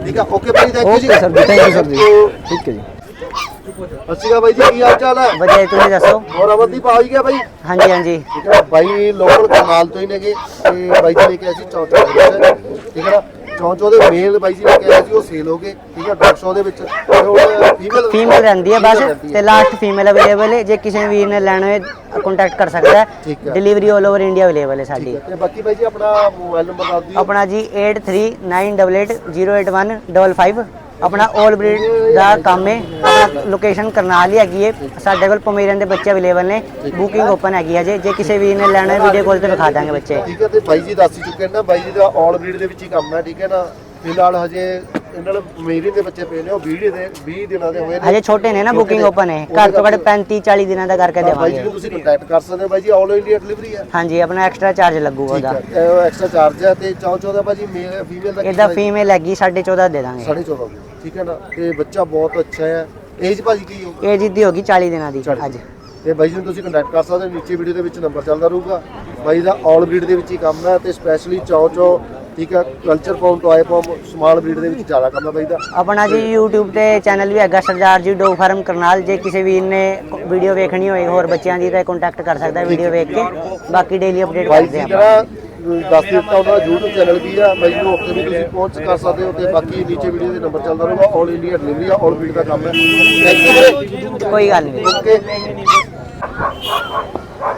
ਠੀਕ ਹੈ ਓਕੇ ਭਾਈ ਥੈਂਕ ਯੂ ਜੀ। ਓਕੇ ਸਰ ਜੀ ਥੈਂਕ ਯੂ ਸਰ ਜੀ। ਠੀਕ ਹੈ ਜੀ। ਅੱਛੀਗਾ ਭਾਈ ਜੀ ਕੀ ਹਾਲ ਚਾਲ ਹੈ? ਵਧੀਆ ਜੀ, ਤੁਸੀਂ ਦੱਸੋ। ਹੋਰ ਆ ਹੀ ਗਿਆ ਭਾਈ ਹਾਂਜੀ ਹਾਂਜੀ। ਠੀਕ ਹੈ ਬਾਈ ਲੋਕਲ ਕਨਾਲ ਤੋਂ ਹੀ ਨੇਗੇ ਤੇ ਬਾਈ ਜੀ ਨੇ ਕਿਹਾ ਸੀ ਵਿੱਚ ਠੀਕ ਹੈ ਨਾ? ਚੌਂਚੋ ਦੇ ਮੇਲ ਬਾਈ ਜੀ ਨੇ ਕਿਹਾ ਸੀ ਉਹ ਸੇਲ ਹੋ ਗਏ ਠੀਕ ਹੈ ਸ਼ੋ ਦੇ ਵਿੱਚ। ਤੇ ਹੁਣ ਫੀਮੇਲ ਫੀਮੇਲ ਰਹਿੰਦੀ ਹੈ ਬਸ ਤੇ ਲਾਸਟ ਫੀਮੇਲ ਅਵੇਲੇਬਲ ਹੈ ਜੇ ਕਿਸੇ ਵੀਰ ਨੇ ਲੈਣਾ ਹੋਏ ਕੰਟੈਕਟ ਕਰ ਸਕਦਾ ਠੀਕ ਹੈ। ਡਿਲੀਵਰੀ 올 ਓਵਰ ਇੰਡੀਆ ਅਵੇਲੇਬਲ ਹੈ ਸਾਡੀ। ਤੇ ਬਾਕੀ ਬਾਈ ਜੀ ਆਪਣਾ ਮੋਬਾਈਲ ਨੰਬਰ ਦੱਸ ਦਿਓ। ਆਪਣਾ ਜੀ 8398808155 ਆਪਣਾ 올 ਬਰੀਡ ਦਾ ਕੰਮ ਹੈ। ਆਪਣਾ ਲੋਕੇਸ਼ਨ ਕਰਨਾਲ ਹੀ ਹੈਗੀ ਹੈ। ਸਾਡੇ ਕੋਲ ਪੋਮੇਰੀਅਨ ਦੇ ਬੱਚੇ ਅਵੇਲੇਬਲ ਨੇ। ਬੁਕਿੰਗ ਓਪਨ ਹੈਗੀ ਹੈ ਜੇ। ਜੇ ਕਿਸੇ ਵੀਰ ਨੇ ਲੈਣਾ ਹੈ ਵੀਡੀਓ ਕਾਲ ਤੇ ਵਿਖਾ ਦਾਂਗੇ ਬੱਚੇ। ਠੀਕ ਹੈ ਤੇ ਬਾਈ ਜੀ ਦੱਸ ਹੀ ਚੁੱਕੇ ਨੇ ਬਾਈ ਜੀ ਦਾ ਆਲ ਬਰੀਡ ਦੇ ਵਿੱਚ ਹੀ ਕੰਮ ਹੈ ਠੀਕ ਹੈ ਨਾ। ਫਿਲਹਾਲ ਹਜੇ ਇਹਨਾਂ ਨਾਲ ਮੇਰੀ ਦੇ ਬੱਚੇ ਪਏ ਨੇ ਉਹ 20 ਦੇ 20 ਦਿਨਾਂ ਦੇ ਹੋਏ ਨੇ। ਹਜੇ ਛੋਟੇ ਨੇ ਨਾ ਬੁਕਿੰਗ। ਓਪਨ ਹੈ। ਘੱਟ ਤੋਂ ਘੱਟ ਕਰਕੇ 35 40 ਦਿਨਾਂ ਦਾ ਕਰਕੇ ਬਾਈ ਜੀ ਦੇਵਾਂਗੇ। ਤੁਸੀਂ ਕੰਟੈਕਟ ਕਰ ਸਕਦੇ ਹੋ। ਬਾਈ ਜੀ ਆਲ ਇੰਡੀਆ ਡਿਲੀਵਰੀ ਹੈ। ਹਾਂਜੀ ਆਪਣਾ ਐਕਸਟਰਾ ਚਾਰਜ ਲੱਗੂਗਾ ਉਹਦਾ। ਐਕਸਟਰਾ ਚਾਰਜ ਹੈ ਤੇ ਚੌ ਚੌ ਦਾ ਭਾਜੀ ਮੇਲ ਫੀਮੇਲ ਦਾ ਇਹਦਾ ਫੀਮੇਲ ਹੈਗੀ 14.5 ਦੇ ਦਾਂਗੇ। 14.5 ਠੀਕ ਹੈ ਨਾ? ਤੇ ਬੱਚਾ ਬਹੁਤ ਅੱਛਾ ਹੈ। ਏਜ ਭਾਜੀ ਕੀ ਹੋ ਇਹ ਜਿੱਦੀ ਹੋਗੀ 40 ਦਿਨਾਂ ਦੀ ਚਾਲੀ। ਅੱਜ ਤੇ ਬਾਈ ਜੀ ਨੂੰ ਤੁਸੀਂ ਕੰਟੈਕਟ ਕਰ ਸਕਦੇ ਹੋ। ਨੀਚੇ ਵੀਡੀਓ ਦੇ ਵਿੱਚ ਨੰਬਰ ਚੱਲਦਾ ਰਹੂਗਾ। ਬਾਈ ਦਾ ਆਲ ਬਰੀਡ ਦੇ ਵਿੱਚ ਹੀ ਕੰਮ ਹੈ ਤੇ ਸਪੈਸ਼ਲੀ ਚੌ ਚੌ ਠੀਕ ਹੈ culture farm toy farm small breed ਦੇ ਵਿੱਚ ਜ਼ਿਆਦਾ ਕੰਮ ਹੈ ਬਾਈ ਦਾ। ਆਪਣਾ ਜੀ YouTube ਤੇ ਚੈਨਲ ਵੀ ਹੈਗਾ ਸਰਦਾਰ ਜੀ ਡੋਗ ਫਾਰਮ ਕਰਨਾਲ। ਜੇ ਕਿਸੇ ਵੀਰ ਨੇ ਵੀਡੀਓ ਵੇਖਣੀ ਹੋਏ ਹੋਰ ਬੱਚਿਆਂ ਦੀ ਤਾਂ ਕੰਟੈਕਟ ਕਰ ਸਕਦਾ ਵੀਡੀਓ ਵੇਖ ਕੇ। ਬਾਕੀ ਡੇਲੀ ਅਪਡੇਟ ਬਾਈ ਕਰਦੇ ਜੀ ਆਪਾਂ। ਜਿਹੜਾ ਦੱਸ ਦਿੱਤਾ ਉਹਨਾਂ ਦਾ YouTube ਚੈਨਲ ਵੀ ਆ। ਬਾਈ ਨੂੰ ਉੱਥੇ ਵੀ ਤੁਸੀਂ ਪਹੁੰਚ ਕਰ ਸਕਦੇ ਹੋ ਤੇ ਬਾਕੀ ਨੀਚੇ ਵੀਡੀਓ ਦੇ ਨੰਬਰ ਚੱਲਦਾ ਰਹੂਗਾ। 올 ਇੰਡੀਆ ਡਿਲੀਵਰੀ ਆ 올 ਫੀਲਡ ਦਾ ਕੰਮ ਹੈ। ਕੋਈ ਗੱਲ ਨਹੀਂ। ਓਕੇ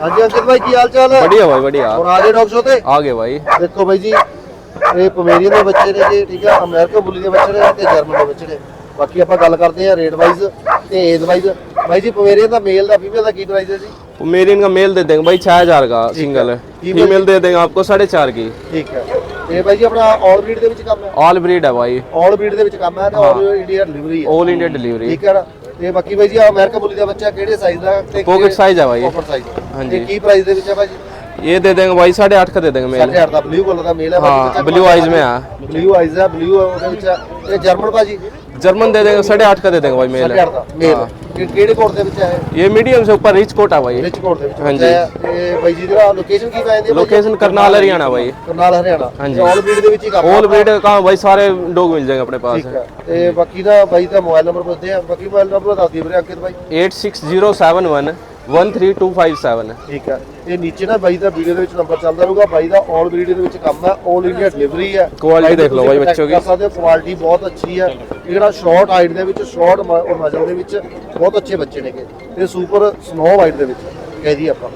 ਹਾਂਜੀ ਅੰਕਿਤ ਭਾਈ ਕੀ ਹਾਲ ਚਾਲ ਹੈ? ਬੜੀਆ ਭਾਈ ਬੜੀਆ ਹੋਰ ਆ ਗਏ ਡੌਗ ਆ ਗਏ ਭਾਈ ਦੇਖੋ ਭਾਈ ਜੀ ਇਹ ਪਵੇਰੀਅਨ ਦੇ ਬੱਚੇ ਨੇ ਜੀ ਠੀਕ ਆ? ਅਮਰੀਕਾ ਬੁੱਲੀ ਦੇ ਬੱਚੇ ਨੇ ਤੇ ਜਰਮਨ ਦੇ ਬੱਚੇ ਨੇ। ਬਾਕੀ ਆਪਾਂ ਗੱਲ ਕਰਦੇ ਆ ਰੇਟ ਵਾਈਜ਼ ਤੇ ਏਜ ਵਾਈਜ਼ ਬਾਈ ਜੀ ਪਮੇਰੀਅਨ ਦਾ ਮੇਲ ਦਾ ਫੀਮੇਲ ਦਾ ਕੀ ਪ੍ਰਾਈਸ ਹੈ ਜੀ पोमेरियन का मेल दे देंगे भाई छह हजार का सिंगल है फीमेल- फीमेल दे देंगे आपको साढ़े चार की ਠੀਕ ਹੈ ਤੇ ਬਾਈ ਜੀ ਆਪਣਾ ਆਲ ਬਰੀਡ ਦੇ ਵਿੱਚ ਕੰਮ ਹੈ ऑल ब्रीड है भाई ਆਲ ਬਰੀਡ ਦੇ ਵਿੱਚ ਕੰਮ ਹੈ ਤੇ ਆਲ ਇੰਡੀਆ ਡਿਲੀਵਰੀ ਹੈ ऑल इंडिया डिलीवरी ਠੀਕ ਹੈ ਨਾ ਤੇ ਬਾਕੀ ਬਾਈ ਜੀ ਆ ਅਮਰੀਕਨ ਬੁੱਲੀ ਦਾ ਬੱਚਾ ਕਿਹੜੇ ਸਾਈਜ਼ ਦਾ ਤੇ Pocket size ਹੈ ਬਾਈ। ਪੋਕਟ ਸਾਈਜ਼ ਹਾਂਜੀ। ਤੇ ਕੀ ਪ੍ਰਾਈਸ ਦੇ ਵਿੱਚ ਹੈ ਭਾਈ ये दे देंगे भाई साढ़े आठ का दे देंगे मेल 6000 ਦਾ ਬਲੂ ਕਲਰ ਦਾ ਮੇਲ ਹੈ हाँ ब्लू आइज में है ਬਲੂ ਆਈਜ਼ ਹੈ ਬਲੂ ਉਹਦੇ ਵਿੱਚ ਹੈ। ਤੇ ਜਰਮਨ ਭਾਜੀ जर्मन दे देंगे साढ़े आठ का दे देंगे भाई मेल 6000 ਦਾ ਮੇਲ ਕਿ- ਕਿਹੜੇ ਕੋਡ ਦੇ ਵਿੱਚ ਹੈ ये मीडियम से ऊपर रिच कोट है भाई ਰਿਚ ਕੋਡ ਦੇ ਵਿੱਚ ਹਾਂਜੀ। ਬੱਚਾ ਹੈ ਤੇ ਬਾਈ ਜੀ ਦਾ ਲੋਕੇਸ਼ਨ ਕੀ ਪੈਂਦੀ ਹੈ ਬਾਈ ਜੀ? लोकेशन करनाल हरियाणा भाई ਕਰਨਾਲ ਹਰਿਆਣਾ ਹਾਂਜੀ। ਆਲ ਬਰੀਡ ਦੇ ਵਿੱਚ ਹੀ ਕੰਮ ऑल ब्रीड कहाँ भाई सारे डॉग मिल जाएंगे अपने पास ਠੀਕ ਹੈ ਤੇ ਬਾਕੀ ਦਾ ਬਾਈ ਦਾ ਮੋਬਾਈਲ ਨੰਬਰ ਪੁੱਛਦੇ ਆ ਬਾਕੀ ਮੋਬਾਈਲ ਨੰਬਰ ਦੱਸ ਦਿਓ ਵੀਰੇ ਅੰਕਿਤ ਬਾਈ eight six zero seven one 13257 ਹੈ ਠੀਕ ਹੈ। ਇਹ ਨੀਚੇ ਨਾ ਬਾਈ ਦਾ ਵੀਡੀਓ ਦੇ ਵਿੱਚ ਨੰਬਰ ਚੱਲਦਾ ਰਹੂਗਾ ਬਾਈ ਦਾ ਆਲ ਵੀਡੀਓ ਦੇ ਵਿੱਚ ਕੰਮ ਹੈ। ਆਲ ਇੰਡੀਆ ਡਿਲੀਵਰੀ ਹੈ। Quality ਦੇਖ ਲਓ ਬਾਈ ਬੱਚੋ ਕੀ। ਕਰ ਸਕਦੇ ਹੋ ਕੁਆਲਿਟੀ ਬਹੁਤ ਅੱਛੀ ਹੈ। ਜਿਹੜਾ ਸ਼ਾਰਟ ਹਾਈਟ ਦੇ ਵਿੱਚ ਸ਼ਾਰਟ ਔਰ ਨਜ਼ਰ ਦੇ ਵਿੱਚ ਬਹੁਤ ਅੱਛੇ ਬੱਚੇ ਨੇਗੇ ਤੇ ਸੁਪਰ ਸਨੋ ਹਾਈਟ ਦੇ ਵਿੱਚ ਕਹਿ ਦਈਏ ਆਪਾਂ।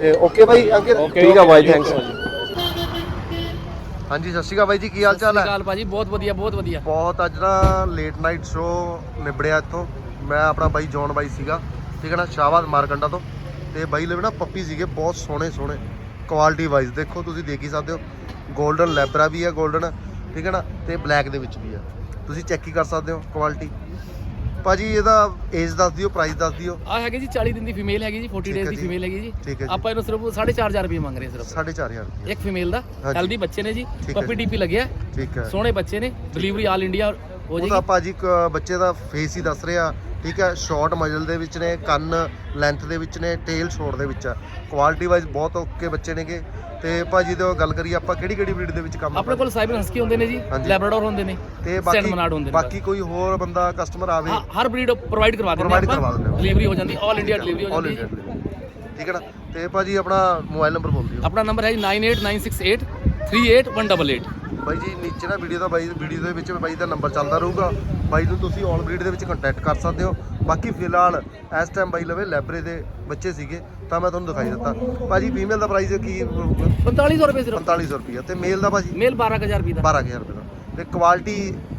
ਤੇ ਓਕੇ ਬਾਈ ਅੰਕਿਤ ਠੀਕ ਆ ਬਾਈ ਥੈਂਕਸ ਹਾਂਜੀ ਸਤਿ ਸ਼੍ਰੀ ਬਾਈ ਜੀ ਕੀ ਹਾਲ ਚਾਲ ਹੈ? ਕਾਲ ਭਾਜੀ ਬਹੁਤ ਵਧੀਆ ਬਹੁਤ ਵਧੀਆ। ਬਹੁਤ ਅੱਜ ਦਾ ਲੇਟ ਨਾਈਟ ਸ਼ੋ ਨਿਬੜਿਆ ਇੱਥੋਂ। ਮੈਂ ਆਪਣਾ ਬਾਈ ਜੌਨ ਬਾਈ ਸੀਗਾ। ਠੀਕ ਹੈ ਨਾ ਸ਼ਾਹਬਾਦ ਮਾਰਕੰਡਾ ਤੋਂ। ਤੇ ਬਾਈ ਲਈ ਨਾ ਪੱਪੀ ਸੀਗੇ ਬਹੁਤ ਸੋਹਣੇ ਸੋਹਣੇ। ਕੁਆਲਿਟੀ ਵਾਈਜ਼ ਦੇਖੋ ਤੁਸੀਂ ਦੇਖ ਹੀ ਸਕਦੇ ਹੋ। 골ਡਨ ਲੈਬਰਾ ਵੀ ਹੈ 골ਡਨ ਠੀਕ ਹੈ ਨਾ ਤੇ ਬਲੈਕ ਦੇ ਵਿੱਚ ਵੀ ਹੈ ਤੁਸੀਂ ਚੈੱਕ ਹੀ ਕਰ ਸਕਦੇ ਹੋ ਕੁਆਲਿਟੀ ਭਾਜੀ ਇਹਦਾ ਏਜ ਦੱਸ ਦਿਓ ਪ੍ਰਾਈਸ ਦੱਸ ਦਿਓ। ਆ ਹੈਗੇ ਜੀ 40 ਦਿਨ ਦੀ ਫੀਮੇਲ ਹੈਗੀ ਜੀ 40 ਠੀਕ ਡੇਜ਼ ਦੀ। ਫੀਮੇਲ ਹੈਗੀ ਜੀ। ਆਪਾਂ ਇਹਨੂੰ ਸਿਰਫ 4500 ਰੁਪਏ ਮੰਗ ਰਹੇ ਸਿਰਫ। 4500 ਇੱਕ ਫੀਮੇਲ ਦਾ। ਹੈਲਦੀ ਬੱਚੇ ਨੇ ਜੀ ਪੱਪੀ। ਡੀਪੀ ਲੱਗਿਆ ਠੀਕ ਹੈ। ਸੋਹਣੇ ਬੱਚੇ ਨੇ ਡਿਲੀਵਰੀ ਆਲ ਇੰਡੀਆ ਹੋ ਉਹ ਤਾਂ ਜਾਏਗੀ। ਭਾਜੀ ਬੱਚੇ ਦਾ ਫੇਸ ਹੀ ਦੱਸ ਰਿਹਾ। ਠੀਕ ਹੈ ਸ਼ਾਰਟ ਮਜਲ ਦੇ ਵਿੱਚ ਨੇ ਕੰਨ ਲੈਂਥ ਦੇ ਵਿੱਚ ਨੇ ਟੇਲ ਸ਼ਾਰਟ ਦੇ ਵਿੱਚ ਆ। ਕੁਆਲਿਟੀ ਵਾਈਜ਼ ਬਹੁਤ ਓਕੇ ਬੱਚੇ ਨੇਗੇ। ਤੇ ਭਾਜੀ ਤੋਂ ਗੱਲ ਕਰੀਏ ਆਪਾਂ ਕਿਹੜੀ ਕਿਹੜੀ ਬਰੀਡ ਦੇ ਵਿੱਚ ਕੰਮ ਆਪਣੇ ਕੋਲ ਸਾਈਬਰ ਹਸਕੀ ਹੁੰਦੇ ਨੇ ਜੀ। ਲੈਬਰਾਡੋਰ ਹੁੰਦੇ ਨੇ ਤੇ ਬਾਕੀ ਬਾਕੀ ਕੋਈ ਹੋਰ ਬੰਦਾ ਕਸਟਮਰ ਆਵੇ? ਹਰ ਬਰੀਡ ਪ੍ਰੋਵਾਈਡ ਕਰਵਾ ਦਿੰਦੇ Provide ਕਰਵਾ ਦਿੰਦੇ। ਡਿਲੀਵਰੀ ਹੋ ਜਾਂਦੀ ਆਲ ਇੰਡੀਆ ਡਿਲੀਵਰੀ ਹੋ ਜਾਂਦੀ। ਠੀਕ ਹੈ ਨਾ? ਤੇ ਭਾਜੀ ਆਪਣਾ ਮੋਬਾਈਲ ਨੰਬਰ ਬੋਲ ਦਿਓ। ਆਪਣਾ ਨੰਬਰ ਹੈ 9896838188 ਬਾਈ ਜੀ ਨੀਚੇ ਨਾ ਵੀਡੀਓ ਦਾ ਬਾਈ ਵੀਡੀਓ ਦੇ ਵਿੱਚ ਬਾਈ ਦਾ ਨੰਬਰ ਚੱਲਦਾ ਰਹੂਗਾ। ਬਾਈ ਨੂੰ ਤੁਸੀਂ ਆਲ ਬਰੀਡ ਦੇ ਵਿੱਚ ਕੰਟੈਕਟ ਕਰ ਸਕਦੇ ਹੋ। ਬਾਕੀ ਫਿਲਹਾਲ ਇਸ ਟਾਈਮ ਬਾਈ ਲਵੇ ਲੈਬਰੇ ਦੇ ਬੱਚੇ ਸੀਗੇ ਤਾਂ ਮੈਂ ਤੁਹਾਨੂੰ ਦਿਖਾਈ ਦਿੱਤਾ। ਭਾਜੀ ਫੀਮੇਲ ਦਾ ਪ੍ਰਾਈਸ ਕੀ 4500 ਰੁਪਏ ਸਿਰਫ। 4500 ਰੁਪਏ ਤੇ ਮੇਲ ਦਾ ਭਾਜੀ? ਮੇਲ 12000 ਰੁਪਏ ਦਾ। 12000 ਰੁਪਏ ਦਾ। ਤੇ ਕੁਆਲਿਟੀ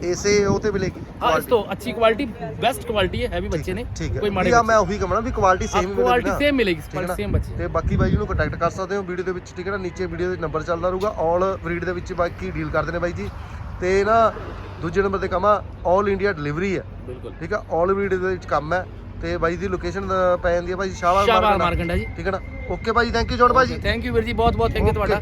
ਇਸੇ ਉਹ ਤੇ ਮਿਲੇਗੀ। ਹਾਂ ਇਸ ਤੋਂ ਅੱਛੀ ਕੁਆਲਿਟੀ ਬੈਸਟ ਕੁਆਲਿਟੀ ਹੈ ਹੈਵੀ ਬੱਚੇ ਨੇ। ਠੀਕ ਹੈ। ਕੋਈ ਮਾੜੇ ਆ ਮੈਂ ਉਹੀ ਕਹਣਾ ਵੀ ਕੁਆਲਿਟੀ ਸੇਮ ਹੀ ਕੁਆਲਿਟੀ ਮਿਲੇਗੀ ਸੇਮ ਹੈ ਬੱਚੇ। ਤੇ ਬਾਕੀ ਬਾਈ ਜੀ ਨੂੰ ਕੰਟੈਕਟ ਕਰ ਸਕਦੇ ਹੋ ਵੀਡੀਓ ਦੇ ਵਿੱਚ ਠੀਕ ਹੈ ਨਾ? ਨੀਚੇ ਵੀਡੀਓ ਦੇ ਨੰਬਰ ਚੱਲਦਾ ਰਹੂਗਾ। ਆਲ ਬਰੀਡ ਦੇ ਵਿੱਚ ਬਾਕੀ ਡੀਲ ਕਰਦੇ ਨੇ ਬਾਈ ਜੀ। ਤੇ ਨਾ ਦੂਜੇ ਨੰਬਰ ਤੇ ਕੰਮ ਆਲ ਇੰਡੀਆ ਡਿਲੀਵਰੀ ਹੈ। ਬਿਲਕੁਲ। ਠੀਕ ਆ ਆਲ ਬਰੀਡ ਦੇ ਵਿੱਚ ਕੰਮ ਹੈ। ਤੇ ਬਾਈ ਦੀ ਲੋਕੇਸ਼ਨ ਪੈ ਜਾਂਦੀ ਹੈ ਸ਼ਾਬਾਸ਼ ਮਾਰਕੀਟ ਮਾਰਕੰਡਾ। ਜੀ। ਠੀਕ ਹੈ ਨਾ? ਓਕੇ ਭਾਈ ਥੈਂਕ ਯੂ ਜੋਨ ਭਾਜੀ ਥੈਂਕ ਯੂ ਵੀਰ ਜੀ ਬਹੁਤ ਬਹੁਤ ਥੈਂਕ ਯੂ ਤੁਹਾਡਾ।